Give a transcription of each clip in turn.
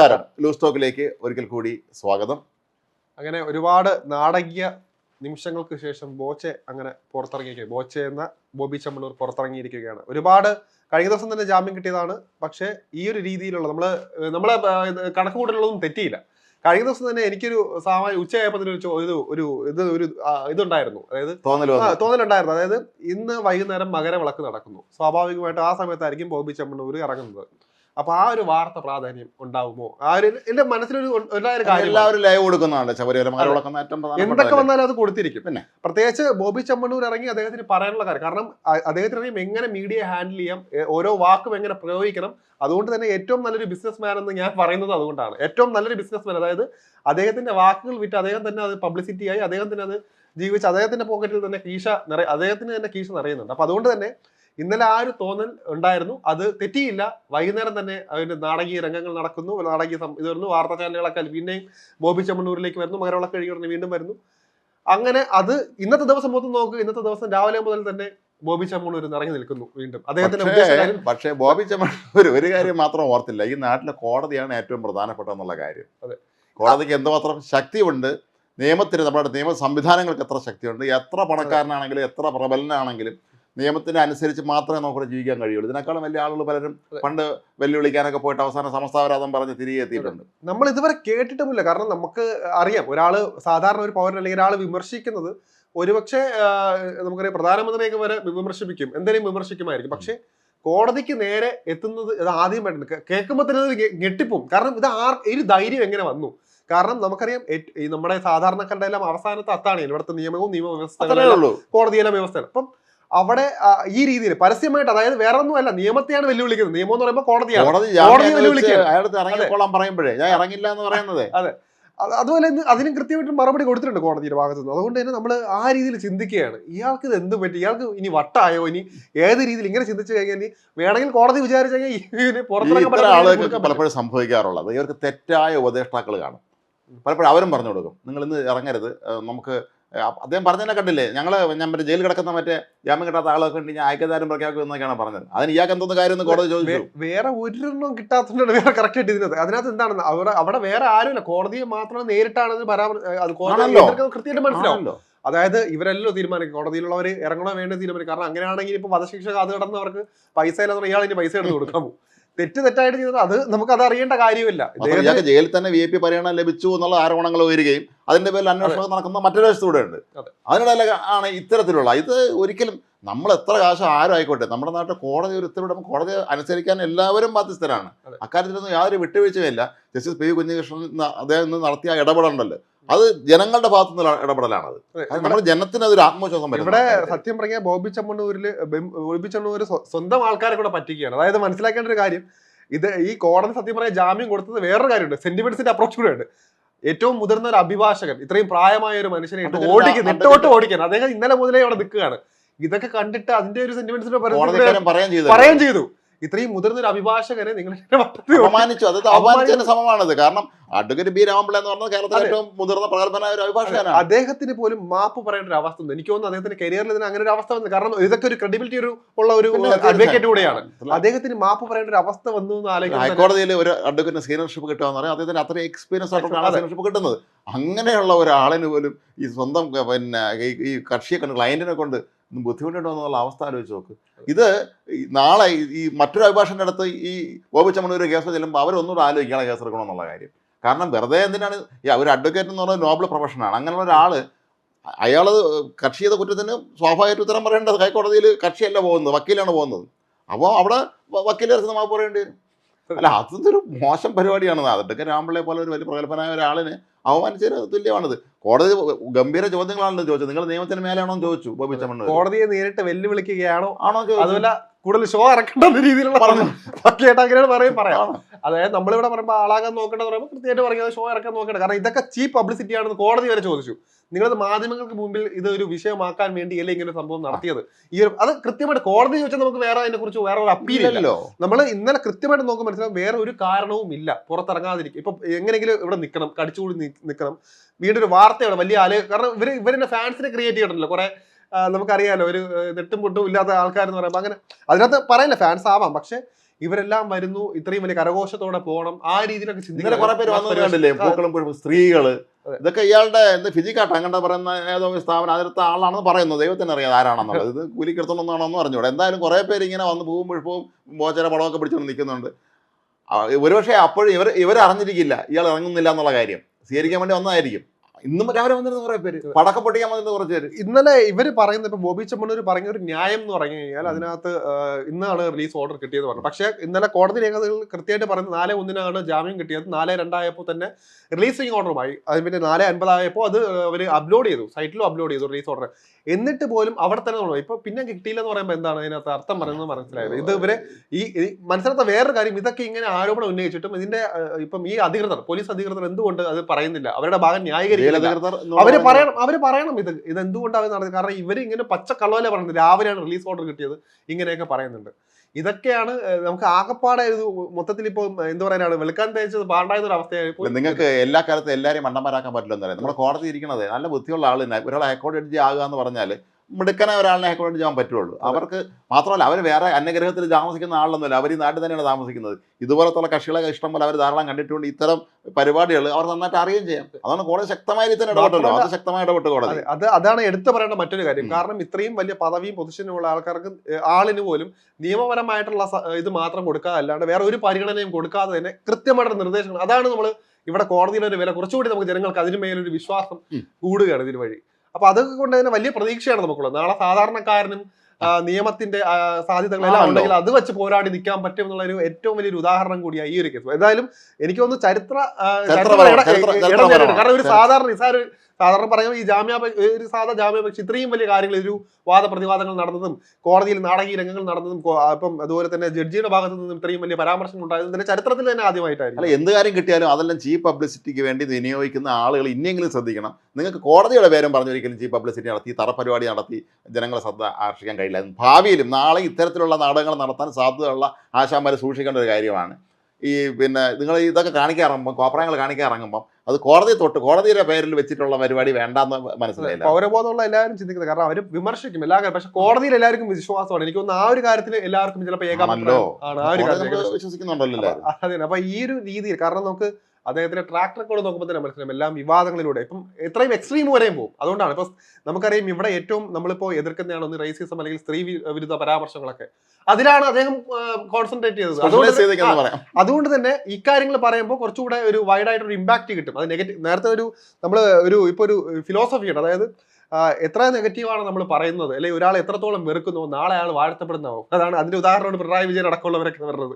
നമസ്കാരം. ലൂസ് ടോക്കിലേക്ക് ഒരിക്കൽ കൂടി സ്വാഗതം. അങ്ങനെ ഒരുപാട് നാടകീയ നിമിഷങ്ങൾക്ക് ശേഷം ബോച്ചെ അങ്ങനെ പുറത്തിറങ്ങിയിരിക്കുക ബോച്ചെ എന്ന ബോബി ചമ്മളൂർ പുറത്തിറങ്ങിയിരിക്കുകയാണ്. ഒരുപാട് കഴിഞ്ഞ ദിവസം തന്നെ ജാമ്യം കിട്ടിയതാണ്. പക്ഷേ ഈ ഒരു രീതിയിലുള്ള നമ്മൾ നമ്മൾ നമ്മളെ ഏഹ് കണക്ക് കൂട്ടലുള്ളതും തെറ്റിയില്ല. കഴിഞ്ഞ ദിവസം തന്നെ എനിക്കൊരു സാമാന്യ ഉച്ചയായപ്പോൾ ഒരു ഇത് ഒരു ഇത് ഒരു ഇതുണ്ടായിരുന്നു. അതായത് തോന്നലുണ്ടായിരുന്നു. അതായത് ഇന്ന് വൈകുന്നേരം മകരവിളക്ക് നടക്കുന്നു. സ്വാഭാവികമായിട്ട് ആ സമയത്തായിരിക്കും ബോബി ചെമ്മണ്ണൂർ ഇറങ്ങുന്നത്. അപ്പൊ ആ ഒരു വാർത്ത പ്രാധാന്യം ഉണ്ടാവുമോ? ആ ഒരു എന്റെ മനസ്സിലൊരു ഒരു കാര്യം എല്ലാവരും ലൈവ് കൊടുക്കുന്നതാണ് ശബരിമല എന്തൊക്കെ വന്നാലും അത് കൊടുത്തിരിക്കും. പിന്നെ. പ്രത്യേകിച്ച് ബോബി ചെമ്മണ്ണൂർ ഇറങ്ങി അദ്ദേഹത്തിന് പറയാനുള്ള കാര്യം. കാരണം അദ്ദേഹത്തിന് അറിയാം എങ്ങനെ മീഡിയ ഹാൻഡിൽ ചെയ്യാം ഓരോ വാക്കും എങ്ങനെ പ്രയോഗിക്കണം അതുകൊണ്ട് തന്നെ ഏറ്റവും നല്ലൊരു ബിസിനസ് മാൻ എന്ന് ഞാൻ പറയുന്നത് അതുകൊണ്ടാണ്. ഏറ്റവും നല്ലൊരു ബിസിനസ് മാൻ അതായത് അദ്ദേഹത്തിന്റെ വാക്കുകൾ വിറ്റ് അദ്ദേഹം തന്നെ അത് പബ്ലിസിറ്റി ആയി അദ്ദേഹം തന്നെ അത് ജീവിച്ച് അദ്ദേഹത്തിന്റെ പോക്കറ്റിൽ തന്നെ കീശ നിറ അദ്ദേഹത്തിന് തന്നെ കീശ നിറയുന്നുണ്ട്. അപ്പൊ അതുകൊണ്ട് തന്നെ ഇന്നലെ ആ ഒരു തോന്നൽ ഉണ്ടായിരുന്നു. അത് തെറ്റിയില്ല. വൈകുന്നേരം തന്നെ അതിന്റെ നാടകീയ രംഗങ്ങൾ നടക്കുന്നു. നാടകീയ ഇത് വരുന്നു. വാർത്താ ചാനലുകളൊക്കെ പിന്നെയും ബോബി ചമ്മണ്ണൂരിലേക്ക് വരുന്നു. മകരവിളക്ക് കഴിഞ്ഞ് വീണ്ടും വരുന്നു. അങ്ങനെ അത് ഇന്നത്തെ ദിവസം മൊത്തം നോക്കുക ഇന്നത്തെ ദിവസം രാവിലെ മുതൽ തന്നെ ബോബി ചമ്മണൂർ ഇറങ്ങി നിൽക്കുന്നു വീണ്ടും. അദ്ദേഹത്തിന്റെ പക്ഷേ ബോബി ചമ്മണൂർ ഒരു കാര്യം മാത്രം ഓർത്തില്ല. ഈ നാട്ടിലെ കോടതിയാണ് ഏറ്റവും പ്രധാനപ്പെട്ട എന്നുള്ള കാര്യം. അതെ. കോടതിക്ക് എന്തുമാത്രം ശക്തിയുണ്ട്? നിയമത്തിന് നമ്മുടെ നിയമ സംവിധാനങ്ങൾക്ക് എത്ര ശക്തിയുണ്ട്? എത്ര പണക്കാരനാണെങ്കിലും എത്ര പ്രബലനാണെങ്കിലും നിയമത്തിന് അനുസരിച്ച് മാത്രമേ നമുക്ക് ജീവിക്കാൻ കഴിയുള്ളൂ. ഇതിനേക്കാളും വലിയ ആളുകൾ പലരും. പണ്ട് വെല്ലുവിളിക്കാനൊക്കെ പോയിട്ട് അവസാനം സമസ്താപരാധം പറഞ്ഞ് തിരികെ എത്തിയിട്ടുണ്ട്. നമ്മൾ ഇതുവരെ കേട്ടിട്ടുമില്ല. കാരണം നമുക്ക് അറിയാം. ഒരാൾ സാധാരണ ഒരു പൗരൻ അല്ലെങ്കിൽ ഒരാൾ വിമർശിക്കുന്നത് ഒരുപക്ഷെ നമുക്കറിയാം പ്രധാനമന്ത്രിയൊക്കെ വരെ വിമർശിപ്പിക്കും. എന്തെങ്കിലും വിമർശിക്കുമായിരിക്കും. പക്ഷേ കോടതിക്ക് നേരെ എത്തുന്നത് ഇത് ആദ്യമായിട്ടുണ്ട്. കേൾക്കുമ്പോൾ തന്നെ അത് ഞെട്ടിപ്പോവും. കാരണം ഇത് ആർ ഒരു ധൈര്യം എങ്ങനെ വന്നു? കാരണം നമുക്കറിയാം നമ്മുടെ സാധാരണക്കാരുടെ എല്ലാം അവസാനത്തെ അത്താണ് ഇവിടുത്തെ നിയമവും നിയമവ്യവസ്ഥകളും കോടതിയെല്ലാം കോടതിയിലെ വ്യവസ്ഥയാണ് അപ്പം അവിടെ ഈ രീതിയിൽ പരസ്യമായിട്ട് അതായത് വേറെ ഒന്നുമല്ല നിയമത്തെയാണ് വെല്ലുവിളിക്കുന്നത്. നിയമം എന്ന് പറയുമ്പോൾ കോടതിയാണ്. കോടതി. ഇറങ്ങിക്കോളാൻ പറയുമ്പോഴേ. ഞാൻ ഇറങ്ങില്ല എന്ന് പറയുന്നത്. അതെ. അതുപോലെ അതിനും കൃത്യമായിട്ട് മറുപടി കൊടുത്തിട്ടുണ്ട് കോടതിയുടെ ഭാഗത്തു നിന്ന്. അതുകൊണ്ട് തന്നെ നമ്മൾ ആ രീതിയിൽ ചിന്തിക്കുകയാണ്. ഇയാൾക്ക് ഇത് എന്ത് പറ്റി? ഇയാൾക്ക് ഇനി വട്ടായോ? ഇനി ഏത് രീതിയിൽ ഇങ്ങനെ ചിന്തിച്ചു കഴിഞ്ഞാൽ ഇനി വേണമെങ്കിൽ കോടതി വിചാരിച്ചു കഴിഞ്ഞാൽ ഇതിന് പുറത്തിറങ്ങാൻ ആളുകൾക്ക് പലപ്പോഴും സംഭവിക്കാറുള്ളത്. ഇവർക്ക് തെറ്റായ ഉപദേഷ്ടാക്കൾ കാണും. പലപ്പോഴും അവരും പറഞ്ഞു കൊടുക്കും. നിങ്ങൾ ഇന്ന് ഇറങ്ങരുത്. നമുക്ക് അദ്ദേഹം പറഞ്ഞതിനെ കണ്ടില്ലേ? ഞങ്ങൾ ഞാൻ മറ്റേ ജയിലിൽ കിടക്കുന്ന മറ്റേ ജാമ്യം കിട്ടാത്ത ആളൊക്കെ ഉണ്ട് ഞാൻ ഐക്യദാരം പ്രഖ്യാപിക്കും എന്നൊക്കെയാണ് പറഞ്ഞത്. അതിന് ഇയാൾക്ക് എന്തോന്ന് കാര്യം ഒന്നും കോടതി ചോദിച്ചു. വേറെ ഒരെണ്ണം കിട്ടാത്തതുകൊണ്ട് വേറെ കറക്റ്റ് ആയിട്ട് ഇതിനകത്ത് അതിനകത്ത് എന്താണ്? അവിടെ അവിടെ വേറെ ആരുമില്ല. കോടതിയെ മാത്രം നേരിട്ടാണ് അത് കൃത്യമായിട്ട് മനസ്സിലാവുമല്ലോ അതായത് ഇവരെല്ലാം തീരുമാനിക്കും. കോടതിയിലുള്ളവർ ഇറങ്ങണോ വേണ്ടത് തീരുമാനിക്കും. കാരണം അങ്ങനെയാണെങ്കിൽ ഇപ്പൊ വധശിക്ഷ അത് കിടന്നവർക്ക് പൈസ ഇല്ലാതെ ഇയാൾ ഇനി പൈസ എടുത്ത് കൊടുക്കാമോ തെറ്റ് തെറ്റായിട്ട് ചെയ്തത് അത് നമുക്ക് അത് അറിയേണ്ട കാര്യമില്ല. ഇയാൾക്ക് ജയിലിൽ തന്നെ വി ഐ പി പരിഗണന ലഭിച്ചു എന്നുള്ള ആരോപണങ്ങൾ ഉയരുകയും അതിന്റെ പേരിൽ അന്വേഷണം നടക്കുന്ന മറ്റൊരു വശത്തൂടെ ഉണ്ട്. അതെ. അതിനിടയിൽ ആണ് ഇത്തരത്തിലുള്ള ഇത് ഒരിക്കലും നമ്മൾ എത്ര കാശ് ആരും ആയിക്കോട്ടെ നമ്മുടെ നാട്ടിൽ കോടതി ഒരു ഉത്തരവിടുമ്പോൾ കോടതി അനുസരിക്കാൻ എല്ലാവരും ബാധ്യസ്ഥരാണ്. അക്കാര്യത്തിലൊന്നും യാതൊരു വിട്ടുവീഴ്ചയുമില്ല ജസ്റ്റിസ് പി കുഞ്ഞികൃഷ്ണൻ അദ്ദേഹം നടത്തിയ ഇടപെടലുണ്ടല്ലോ. അത് ജനങ്ങളുടെ ഭാഗത്തു നിന്നുള്ള ഇടപെടലാണത്. അതെ, നമ്മുടെ ജനത്തിന് അതൊരു ആത്മവിശ്വാസം ഇവിടെ സത്യം പറഞ്ഞാൽ ബോബി ചമ്മണ്ണൂരിൽ ബോബി ചമ്മണ്ണൂര് സ്വന്തം ആൾക്കാരെ കൂടെ പറ്റിക്കുകയാണ്. അതായത് മനസ്സിലാക്കേണ്ട ഒരു കാര്യം ഇത് ഈ കോടതി സത്യം പറയാൻ ജാമ്യം കൊടുത്തത് വേറൊരു കാര്യമുണ്ട്. സെന്റിമെന്റ്സിന്റെ അപ്രോച്ച് കൂടെ ഉണ്ട് ഏറ്റവും മുതിർന്ന ഒരു അഭിഭാഷകൻ ഇത്രയും പ്രായമായ ഒരു മനുഷ്യനെ ഇട്ട് നെട്ടോട്ട് ഓടിക്കാൻ അദ്ദേഹം ഇന്നലെ മുതലേ അവിടെ നിൽക്കുകയാണ്. ഇതൊക്കെ കണ്ടിട്ട് അതിന്റെ ഒരു സെന്റിമെന്റ്സിന്റെ പറയാൻ ചെയ്തു. ഇത്രയും മുതിർന്ന ഒരു അഭിഭാഷകനെ നിങ്ങൾ അപമാനിച്ചു. അത് അപമാനിച്ചതിന് സമമാണത്. കാരണം അഡ്വക്കേറ്റ് ബി രാമപിള്ള എന്ന് പറഞ്ഞത് കേരളത്തിലെ ഏറ്റവും മുതിർന്ന പ്രഗത്ഭനായ ഒരു അഭിഭാഷകനാണ്. അദ്ദേഹത്തിന് പോലും മാപ്പ് പറയേണ്ട ഒരു അവസ്ഥ ഉണ്ട്. എനിക്ക് തോന്നുന്നു അദ്ദേഹത്തിന്റെ കരിയറിൽ ഇതിന് അങ്ങനെ ഒരു അവസ്ഥ വന്നു. കാരണം ഇതൊക്കെ ഒരു ക്രെഡിബിലിറ്റി ഒരു ഉള്ള ഒരു അഡ്വക്കേറ്റ് കൂടെയാണ്. അദ്ദേഹത്തിന് മാപ്പ് പറയേണ്ട ഒരു അവസ്ഥ വന്നു ഹൈക്കോടതിയിൽ ഒരു അഡ്വക്കേറ്റിന് സീനിയർഷിപ്പ് കിട്ടുക എന്ന് പറയാം അദ്ദേഹത്തിന് അത്രയും എക്സ്പീരിയൻസ് ആയിട്ടുള്ള സീനർഷിപ്പ് സീനിയർഷിപ്പ് കിട്ടുന്നത്. അങ്ങനെയുള്ള ഒരാളിന് പോലും ഈ സ്വന്തം പിന്നെ ഈ കക്ഷിയെ കണ്ട് ക്ലയന്റിനെ കൊണ്ട് ഒന്ന് ബുദ്ധിമുട്ടുണ്ടോ എന്നുള്ള അവസ്ഥ ആലോചിച്ച് നോക്ക്. ഇത് നാളെ ഈ- മറ്റൊരു അഭിഭാഷകന്റെ അടുത്ത് ഈ ബോബി ചമ്മണൂർ കേസ് ചെല്ലുമ്പോൾ അവരൊന്നുകൂടെ ആലോചിക്കണം കേസ് എടുക്കണമെന്നുള്ള കാര്യം. കാരണം വെറുതെ എന്തിനാണ് ഈ അവർ അഡ്വക്കേറ്റ് എന്ന് പറഞ്ഞാൽ നോബൽ പ്രൊഫഷനാണ് അങ്ങനെയുള്ള ഒരാൾ അയാൾ കക്ഷി ചെയ്ത കുറ്റത്തിന് സ്വാഭാവികമായിട്ട് ഉത്തരം പറയേണ്ടത് ഹൈക്കോടതിയിൽ കക്ഷിയല്ല പോകുന്നത് വക്കീലാണ് പോകുന്നത്. അപ്പോൾ അവിടെ വക്കീലെ മാപ്പ് പറയേണ്ടി വരും. അല്ല അതൊരു മോശം പരിപാടിയാണ് അതൊക്കെ രാമ്പിളെ പോലെ ഒരു വലിയ പ്രഗത്ഭനായ ഒരാളിനെ അവമാനിച്ചതിന് തുല്യമാണത്. കോടതി ഗംഭീര ചോദ്യങ്ങളാണല്ലോ ചോദിച്ചത്. നിങ്ങൾ നിയമത്തിന് മേലെയാണോ എന്ന് ചോദിച്ചു. ബോബി ചമ്മണ്ണൂർ കോടതിയെ നേരിട്ട് വെല്ലുവിളിക്കുകയാണോ? ആണോ അതുമല്ല കൂടുതൽ ഷോ ഇറക്കേണ്ട രീതിയിലുള്ള പറഞ്ഞു. ബാക്കിയായിട്ട് അങ്ങനെയാണ് പറയും. പറയാം? അതായത് നമ്മളിവിടെ പറയുമ്പോൾ ആളാകാൻ നോക്കേണ്ടത് പറയുമ്പോൾ കൃത്യമായിട്ട് പറയുന്നത് ഷോ ഇറക്കാൻ നോക്കേണ്ടത് കാരണം ഇതൊക്കെ ചീപ്പ് പബ്ലിസിറ്റി ആണെന്ന് കോടതി വരെ ചോദിച്ചു. നിങ്ങളത് മാധ്യമങ്ങൾക്ക് മുമ്പിൽ ഇത് ഒരു വിഷയമാക്കാൻ വേണ്ടിയല്ലേ ഇങ്ങനെ സംഭവം നടത്തിയത്? ഈ ഒരു അത് കൃത്യമായിട്ട് കോടതി ചോദിച്ചാൽ നമുക്ക് വേറെ അതിനെ കുറിച്ച് വേറെ ഒരു അപ്പീൽ ഇല്ലല്ലോ. നമ്മൾ ഇന്നലെ കൃത്യമായിട്ട് നോക്കുമ്പോൾ മനസ്സിലാവും വേറെ ഒരു കാരണവും ഇല്ല. പുറത്തിറങ്ങാതിരിക്കും ഇപ്പൊ എങ്ങനെയെങ്കിലും ഇവിടെ നിൽക്കണം കടിച്ചുകൂടി നിൽക്കണം വീണ്ടും ഒരു വാർത്തയാണ് വലിയ ആൽ കാരണം ഇവർ ഇവരെന്നെ ഫാൻസിനെ ക്രിയേറ്റ് ചെയ്തിട്ടുണ്ടല്ലോ. കുറെ നമുക്കറിയാലോ ഒരു നെട്ടും പൊട്ടും ഇല്ലാത്ത ആൾക്കാരെന്ന് പറയുമ്പോൾ അങ്ങനെ അതിനകത്ത് പറയില്ല ഫാൻസ് ആവാം. പക്ഷെ ഇവരെല്ലാം വരുന്നു ഇത്രയും വലിയ കരഘോഷത്തോടെ പോകണം ആ രീതിയിലൊക്കെ കുറെ പേര് വന്നത് കണ്ടില്ലേ പൂക്കളും സ്ത്രീകൾ. ഇതൊക്കെ ഇയാളുടെ എന്ത് ഫിജിക്കാട്ട് അങ്ങനെ പറയുന്ന ഏതോ സ്ഥാപനം അതിലത്തെ ആളാണെന്ന് പറയുന്നു. ദൈവത്തിന് അറിയാം ആരാണെന്നുള്ളത്. ഇത് കൂലിക്കെടുത്തോണമെന്നാണോ എന്ന് അറിഞ്ഞൂടെ എന്തായാലും കുറെ പേര് ഇങ്ങനെ വന്ന് പൂവും പുഷ്പവും മോചന പടമൊക്കെ പിടിച്ചുകൊണ്ട് നിൽക്കുന്നുണ്ട്. ഒരുപക്ഷെ അപ്പോഴും ഇവർ ഇവർ അറിഞ്ഞിരിക്കില്ല ഇയാൾ ഇറങ്ങുന്നില്ല എന്നുള്ള കാര്യം. സ്വീകരിക്കാൻ വേണ്ടി വന്നതായിരിക്കും. ഇന്നും രാവിലെ വന്നിരുന്ന കുറെ പേര്. പടക്കം പൊട്ടിക്കാൻ വന്നിരുന്ന കുറച്ച് പേര്. ഇന്നലെ ഇവർ പറയുന്ന ഇപ്പൊ ബോബി ചെമ്മണ്ണൂർ പറഞ്ഞ ഒരു ന്യായം എന്ന് പറഞ്ഞു കഴിഞ്ഞാൽ അതിനകത്ത് ഇന്നാണ് റിലീസ് ഓർഡർ കിട്ടിയത് പറഞ്ഞു. പക്ഷേ ഇന്നലെ കോടതി രേഖകൾ കൃത്യമായിട്ട് പറയുന്നത് നാല് ഒന്നിനാണ് ജാമ്യം കിട്ടിയത്. നാല് രണ്ടായപ്പോൾ തന്നെ റിലീസിംഗ് ഓർഡറുമായി അതിന് പിന്നെ നാല് അൻപതായപ്പോൾ അത് അവർ അപ്ലോഡ് ചെയ്തു. സൈറ്റിലും അപ്ലോഡ് ചെയ്തു റിലീസ് ഓർഡർ എന്നിട്ട് പോലും അവിടെ തന്നെ തുടങ്ങും ഇപ്പൊ പിന്നെ കിട്ടിയില്ലെന്ന് പറയുമ്പോൾ എന്താണ് അതിനകത്ത് അർത്ഥം പറയുന്നത് മനസ്സിലായത്? ഇത് ഇവരെ ഈ മനസ്സിലാത്ത വേറൊരു കാര്യം ഇതൊക്കെ ഇങ്ങനെ ആരോപണം ഉന്നയിച്ചിട്ടും ഇതിന്റെ ഇപ്പം ഈ അധികൃതർ പോലീസ് അധികൃതർ എന്തുകൊണ്ട് അത് പറയുന്നില്ല? അവരുടെ ഭാഗം ന്യായീകരിക്കില്ല അവർ പറയണം അവർ പറയണം ഇത്. ഇത് എന്തുകൊണ്ടാണ് നടന്നത്? കാരണം ഇവർ ഇങ്ങനെ പച്ചക്കള്ളവല്ലേ പറയുന്നത് രാവിലെയാണ് റിലീസ് ഓർഡർ കിട്ടിയത്. ഇങ്ങനെയൊക്കെ പറയുന്നുണ്ട്. ഇതൊക്കെയാണ് നമുക്ക് ആകപ്പാടെ മൊത്തത്തിൽ ഇപ്പോൾ എന്ത് പറയാനാണ് വെളുക്കാൻ തേച്ചത് പാണ്ടായ ഒരു അവസ്ഥയായി. നിങ്ങൾക്ക് എല്ലാ കാലത്തും എല്ലാവരെയും മണ്ടന്മാരാക്കാൻ പറ്റില്ലെന്ന് പറയാം നമ്മുടെ കോടതി ഇരിക്കണത് നല്ല ബുദ്ധിയുള്ള ആൾ തന്നെ ഒരാൾ ഹൈക്കോടതി ജഡ്ജി ആകുക എന്ന് പറഞ്ഞാൽ മിടുക്കനെ ഒരാളിനെ വേണ്ടി ആവാൻ പറ്റുള്ളൂ. അവർക്ക് മാത്രമല്ല അവർ വേറെ അന്യഗ്രഹത്തിൽ താമസിക്കുന്ന ആളൊന്നുമില്ല. അവർ ഈ നാട്ടിൽ തന്നെയാണ് താമസിക്കുന്നത്. ഇതുപോലത്തുള്ള കക്ഷികളെ ഇഷ്ടം പോലെ അവർ ധാരാളം കണ്ടിട്ടുണ്ട്. ഇത്തരം പരിപാടികൾ അവർ നന്നായിട്ട് അറിയുകയും ചെയ്യാം. അതാണ് കോടതി ശക്തമായ രീതിയിൽ തന്നെ ഇടപെട്ടല്ലോ അത് ശക്തമായി ഇടപെട്ട് കോടതി. അതെ, അത് അതാണ് എടുത്തു പറയേണ്ട മറ്റൊരു കാര്യം. കാരണം ഇത്രയും വലിയ പദവിയും പൊസിഷനുമുള്ള ആൾക്കാർക്ക് ആളിന് പോലും നിയമപരമായിട്ടുള്ള ഇത് മാത്രം കൊടുക്കാതെ അല്ലാണ്ട് വേറെ ഒരു പരിഗണനയും കൊടുക്കാതെ തന്നെ കൃത്യമായിട്ടുള്ള നിർദ്ദേശങ്ങൾ. അതാണ് നമ്മൾ ഇവിടെ കോടതിയിലെ ഒരു വില. കുറച്ചുകൂടി നമുക്ക് ജനങ്ങൾക്ക് അതിന് മേലൊരു വിശ്വാസം കൂടുകയാണ് ഇതിന് വഴി. അപ്പൊ അതൊക്കെ കൊണ്ട് തന്നെ വലിയ പ്രതീക്ഷയാണ് നമുക്കുള്ളത് നാളെ സാധാരണക്കാരനും നിയമത്തിന്റെ സാധ്യതകളെല്ലാം. ഉണ്ടെങ്കിൽ അത് വെച്ച് പോരാടി നിൽക്കാൻ പറ്റും എന്നുള്ള ഒരു ഏറ്റവും വലിയൊരു ഉദാഹരണം കൂടിയാണ് ഈ ഒരു കേസ് എന്തായാലും എനിക്ക് തോന്നുന്നു ചരിത്ര. കാരണം ഒരു സാധാരണ നിസാര സാധാരണ പറയുമ്പോൾ ഈ ജാമ്യ ഒരു സാധാ ജാമ്യാപേക്ഷ ഇത്രയും വലിയ കാര്യങ്ങൾ ഒരു വാദപ്രതിവാദങ്ങൾ നടന്നതും കോടതിയിൽ നാടകീയ രംഗങ്ങൾ നടന്നതും അപ്പം അതുപോലെ തന്നെ ജഡ്ജിയുടെ ഭാഗത്തു നിന്നും ഇത്രയും വലിയ പരാമർശങ്ങൾ ഉണ്ടായതും തന്നെ ചരിത്രത്തിൽ തന്നെ ആദ്യമായിട്ടായിരുന്നു അല്ല എന്ത് കാര്യം കിട്ടിയാലും അതെല്ലാം ചീപ്പ് പബ്ലിസിറ്റിക്ക് വേണ്ടി വിനിയോഗിക്കുന്ന ആളുകൾ ഇനിയെങ്കിലും ശ്രദ്ധിക്കണം. നിങ്ങൾക്ക് കോടതിയുടെ പേരും പറഞ്ഞൊരിക്കലും ചീപ്പ് പബ്ലിസിറ്റി നടത്തി തറപരിപാടി നടത്തി ജനങ്ങളെ ശ്രദ്ധ ആകർഷിക്കാൻ കഴിയില്ല. ഭാവിയിലും നാളെ ഇത്തരത്തിലുള്ള നാടകങ്ങൾ നടത്താൻ സാധ്യതയുള്ള ആശാന്മാരെ സൂക്ഷിക്കേണ്ട ഒരു കാര്യമാണ്. ഈ പിന്നെ നിങ്ങൾ ഇതൊക്കെ കാണിക്കാറുമ്പം കോപ്രായങ്ങൾ കാണിക്കാറങ്ങുമ്പം അത് കോടതി തൊട്ട് കോടതിയുടെ പേരിൽ വെച്ചിട്ടുള്ള പരിപാടി വേണ്ടെന്ന് മനസ്സിലായില്ല? പൗരബോധമുള്ള എല്ലാവരും ചിന്തിക്കുന്നത്. കാരണം അവർ വിമർശിക്കും എല്ലാ കാര്യം പക്ഷെ കോടതിയിൽ എല്ലാവർക്കും വിശ്വാസമാണ്. എനിക്ക് തോന്നുന്നു ആ ഒരു കാര്യത്തിൽ എല്ലാവർക്കും ചിലപ്പോൾ ഏകാമല്ലോ വിശ്വസിക്കുന്നുണ്ടല്ലോ അതെ. അപ്പൊ ഈ ഒരു രീതിയിൽ കാരണം നമുക്ക് അദ്ദേഹത്തിന്റെ ട്രാക്ക് റെക്കോർഡ് നോക്കുമ്പോൾ തന്നെ മനസ്സിലാവും എല്ലാം വിവാദങ്ങളിലൂടെ. ഇപ്പം എത്രയും എക്സ്ട്രീം വരെയും പോകും. അതുകൊണ്ടാണ് ഇപ്പൊ നമുക്കറിയാം ഇവിടെ ഏറ്റവും നമ്മളിപ്പോ എതിർക്കുന്നതാണ് ഒന്ന് റേസിസം അല്ലെങ്കിൽ സ്ത്രീ വിരുദ്ധ പരാമർശങ്ങളൊക്കെ. അതിലാണ് അദ്ദേഹം കോൺസെൻട്രേറ്റ് ചെയ്തത്. അതുകൊണ്ട് അതുകൊണ്ട് തന്നെ ഇക്കാര്യങ്ങൾ പറയുമ്പോൾ കുറച്ചുകൂടെ ഒരു വൈഡ് ആയിട്ട് ഒരു ഇമ്പാക്ട് കിട്ടും. അത് നെഗറ്റീവ് നേരത്തെ ഒരു നമ്മൾ ഒരു ഇപ്പൊ ഒരു ഫിലോസഫി ഉണ്ട് അതായത് എത്ര നെഗറ്റീവാണ് നമ്മൾ പറയുന്നത്? അല്ലെങ്കിൽ ഒരാൾ എത്രത്തോളം വെറുക്കുന്നു നാളെ അയാൾ വാഴ്ത്തപ്പെടുന്നാവും അതാണ് അതിന്റെ ഉദാഹരണമാണ് പിണറായി വിജയൻ അടക്കമുള്ളവരൊക്കെ വരുന്നത്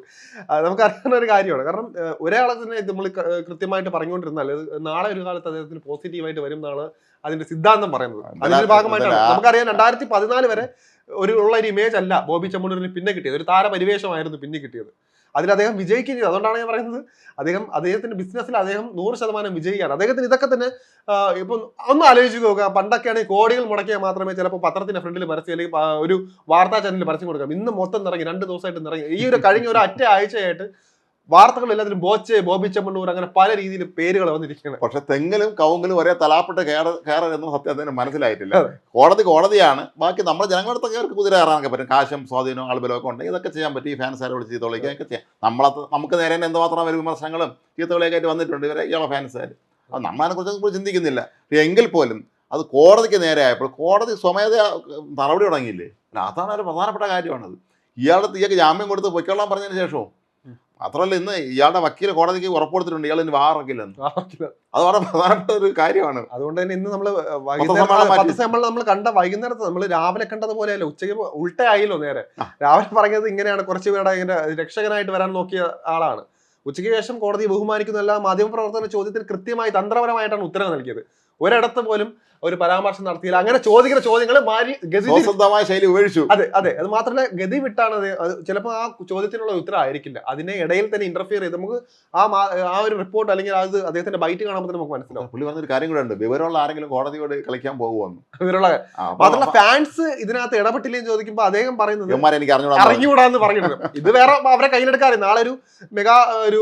ആ, നമുക്ക് അറിയാവുന്ന ഒരു കാര്യമാണ്. കാരണം ഒരാളെ തന്നെ നമ്മൾ കൃത്യമായിട്ട് പറഞ്ഞുകൊണ്ടിരുന്നാൽ നാളെ ഒരു കാലത്ത് അദ്ദേഹത്തിന് പോസിറ്റീവായിട്ട് വരും എന്നാണ് അതിന്റെ സിദ്ധാന്തം പറയുന്നത്. അതിന്റെ ഭാഗമായിട്ടാണ്. നമുക്കറിയാം രണ്ടായിരത്തി പതിനാല് വരെ ഒരു ഉള്ള ഒരു ഇമേജ് അല്ല ബോബി ചമ്മൂരിന് പിന്നെ കിട്ടിയത്. ഒരു താരപരിവേഷമായിരുന്നു പിന്നെ കിട്ടിയത്. അതിൽ അദ്ദേഹം വിജയിക്കുകയും ചെയ്തു. അതുകൊണ്ടാണ് ഞാൻ പറയുന്നത്. അദ്ദേഹം അദ്ദേഹത്തിന്റെ ബിസിനസ്സിൽ അദ്ദേഹം നൂറ് ശതമാനം വിജയിക്കുകയാണ് അദ്ദേഹത്തിന് ഇതൊക്കെ തന്നെ ഇപ്പം ഒന്ന് ആലോചിച്ച് നോക്കുക. പണ്ടൊക്കെയാണെങ്കിൽ കോടികൾ മുടക്കിയാൽ മാത്രമേ ചിലപ്പോൾ പത്രത്തിന്റെ ഫ്രണ്ടിൽ പരസ്യം അല്ലെങ്കിൽ ഒരു വാർത്താ ചാനലിൽ പരസ്യം കൊടുക്കാം. ഇന്ന് മൊത്തം നിറങ്ങി രണ്ട് ദിവസമായിട്ട് നിറങ്ങി. ഈ ഒരു കഴിഞ്ഞ ഒരു അറ്റ ആഴ്ചയായിട്ട് വാർത്തകൾ എല്ലാത്തിലും ബോച്ചെ ബോബി ചെമ്മണ്ണൂർ അങ്ങനെ പല രീതിയിൽ പേരുകൾ വന്നിരിക്കുകയാണ്. പക്ഷെ തെങ്ങിലും കവുങ്ങിലും ഒരേ തലാപ്പെട്ട് കയറ കയറ എന്ന സത്യം അതിന് മനസ്സിലായിട്ടില്ല. കോടതി കോടതിയാണ്. ബാക്കി നമ്മുടെ ജനങ്ങളുടെ അവർക്ക് കുതിര കയറാനൊക്കെ പറ്റും. കാശും സ്വാധീനവും ആളുബലവും ഒക്കെ ഉണ്ടെങ്കിൽ ഇതൊക്കെ ചെയ്യാൻ പറ്റും. ഈ ഫാൻസാരെ വിളിച്ച് ചീത്ത ഒക്കെ ചെയ്യാം. നമ്മളത് നമുക്ക് നേരെ തന്നെ എന്തുമാത്രം അവർ വിമർശനങ്ങളും ചീത്തവിളിയൊക്കെ ആയിട്ട് വന്നിട്ടുണ്ട് ഇവരെ ഇയാളെ ഫാൻസുകാർ അത് നമ്മളതിനെ കുറിച്ച് ചിന്തിക്കുന്നില്ല. എങ്കിൽ പോലും അത് കോടതിക്ക് നേരെ ആയപ്പോൾ കോടതി സ്വമേധയാ നടപടി തുടങ്ങിയില്ലേ? അതാണ് ഒരു പ്രധാനപ്പെട്ട കാര്യമാണത്. ഇയാളുടെ ഇയാൾക്ക് ജാമ്യം കൊടുത്ത് പൊയ്ക്കൊള്ളാൻ പറഞ്ഞതിന് ശേഷവും മാത്രമല്ല ഇന്ന് ഇയാളുടെ വക്കീൽ കോടതിക്ക് ഉറപ്പ് കൊടുത്തിട്ടുണ്ട് ഇയാൾ ഇനി വാറക്കില്ലെന്ന് അത് വളരെ പ്രധാനപ്പെട്ട ഒരു കാര്യമാണ്. അതുകൊണ്ട് തന്നെ ഇന്ന് നമ്മൾ മാറ്റി. നമ്മൾ കണ്ട വൈകുന്നേരത്ത് നമ്മൾ രാവിലെ കണ്ടതുപോലെയല്ല ഉച്ചയ്ക്ക് ഉൾട്ടയായില്ലോ നേരെ. രാവിലെ പറഞ്ഞത് ഇങ്ങനെയാണ്. കുറച്ച് പേരുടെ ഇങ്ങനെ രക്ഷകനായിട്ട് വരാൻ നോക്കിയ ആളാണ്. ഉച്ചയ്ക്ക് ശേഷം കോടതി ബഹുമാനിക്കുന്ന. എല്ലാ ചോദ്യത്തിൽ കൃത്യമായി തന്ത്രപരമായിട്ടാണ് ഉത്തരവ് നൽകിയത്. ഒരിടത്ത് പോലും ഒരു പരാമർശം നടത്തിയില്ല. അങ്ങനെ ചോദിക്കുന്ന ചോദ്യങ്ങൾ മാറി ഗതി സ്വന്തമായ ശൈലി ഉപേക്ഷിച്ചു. അതെ അതെ. അത് മാത്രമല്ല ഗതി വിട്ടാണ് അത്. ചിലപ്പോൾ ആ ചോദ്യത്തിനുള്ള ഉത്തരം ആയിരിക്കില്ല. അതിനെ ഇടയിൽ തന്നെ ഇന്റർഫിയർ ചെയ്ത് നമുക്ക് ആ ആ ഒരു റിപ്പോർട്ട് അല്ലെങ്കിൽ അത് അദ്ദേഹത്തിന്റെ ബൈറ്റ് കാണുമ്പോൾ നമുക്ക് മനസ്സിലാവും. പുള്ളി പറഞ്ഞൊരു കാര്യം കൂടെ ഉണ്ട്. വിവരമുള്ള ആരെങ്കിലും കോടതിയോട് കളിക്കാൻ പോകുമെന്ന് വിവരമുള്ള മാത്രമല്ല ഫാൻസ് ഇതിനകത്ത് ഇടപെട്ടില്ലെന്ന് ചോദിക്കുമ്പോൾ അദ്ദേഹം പറയുന്നത് എനിക്ക് അറിഞ്ഞുകൂടാന്ന് പറയുന്നത് ഇത് വേറെ അവരെ കയ്യിലെടുക്കാറില്ല നാളെ ഒരു മെഗാ ഒരു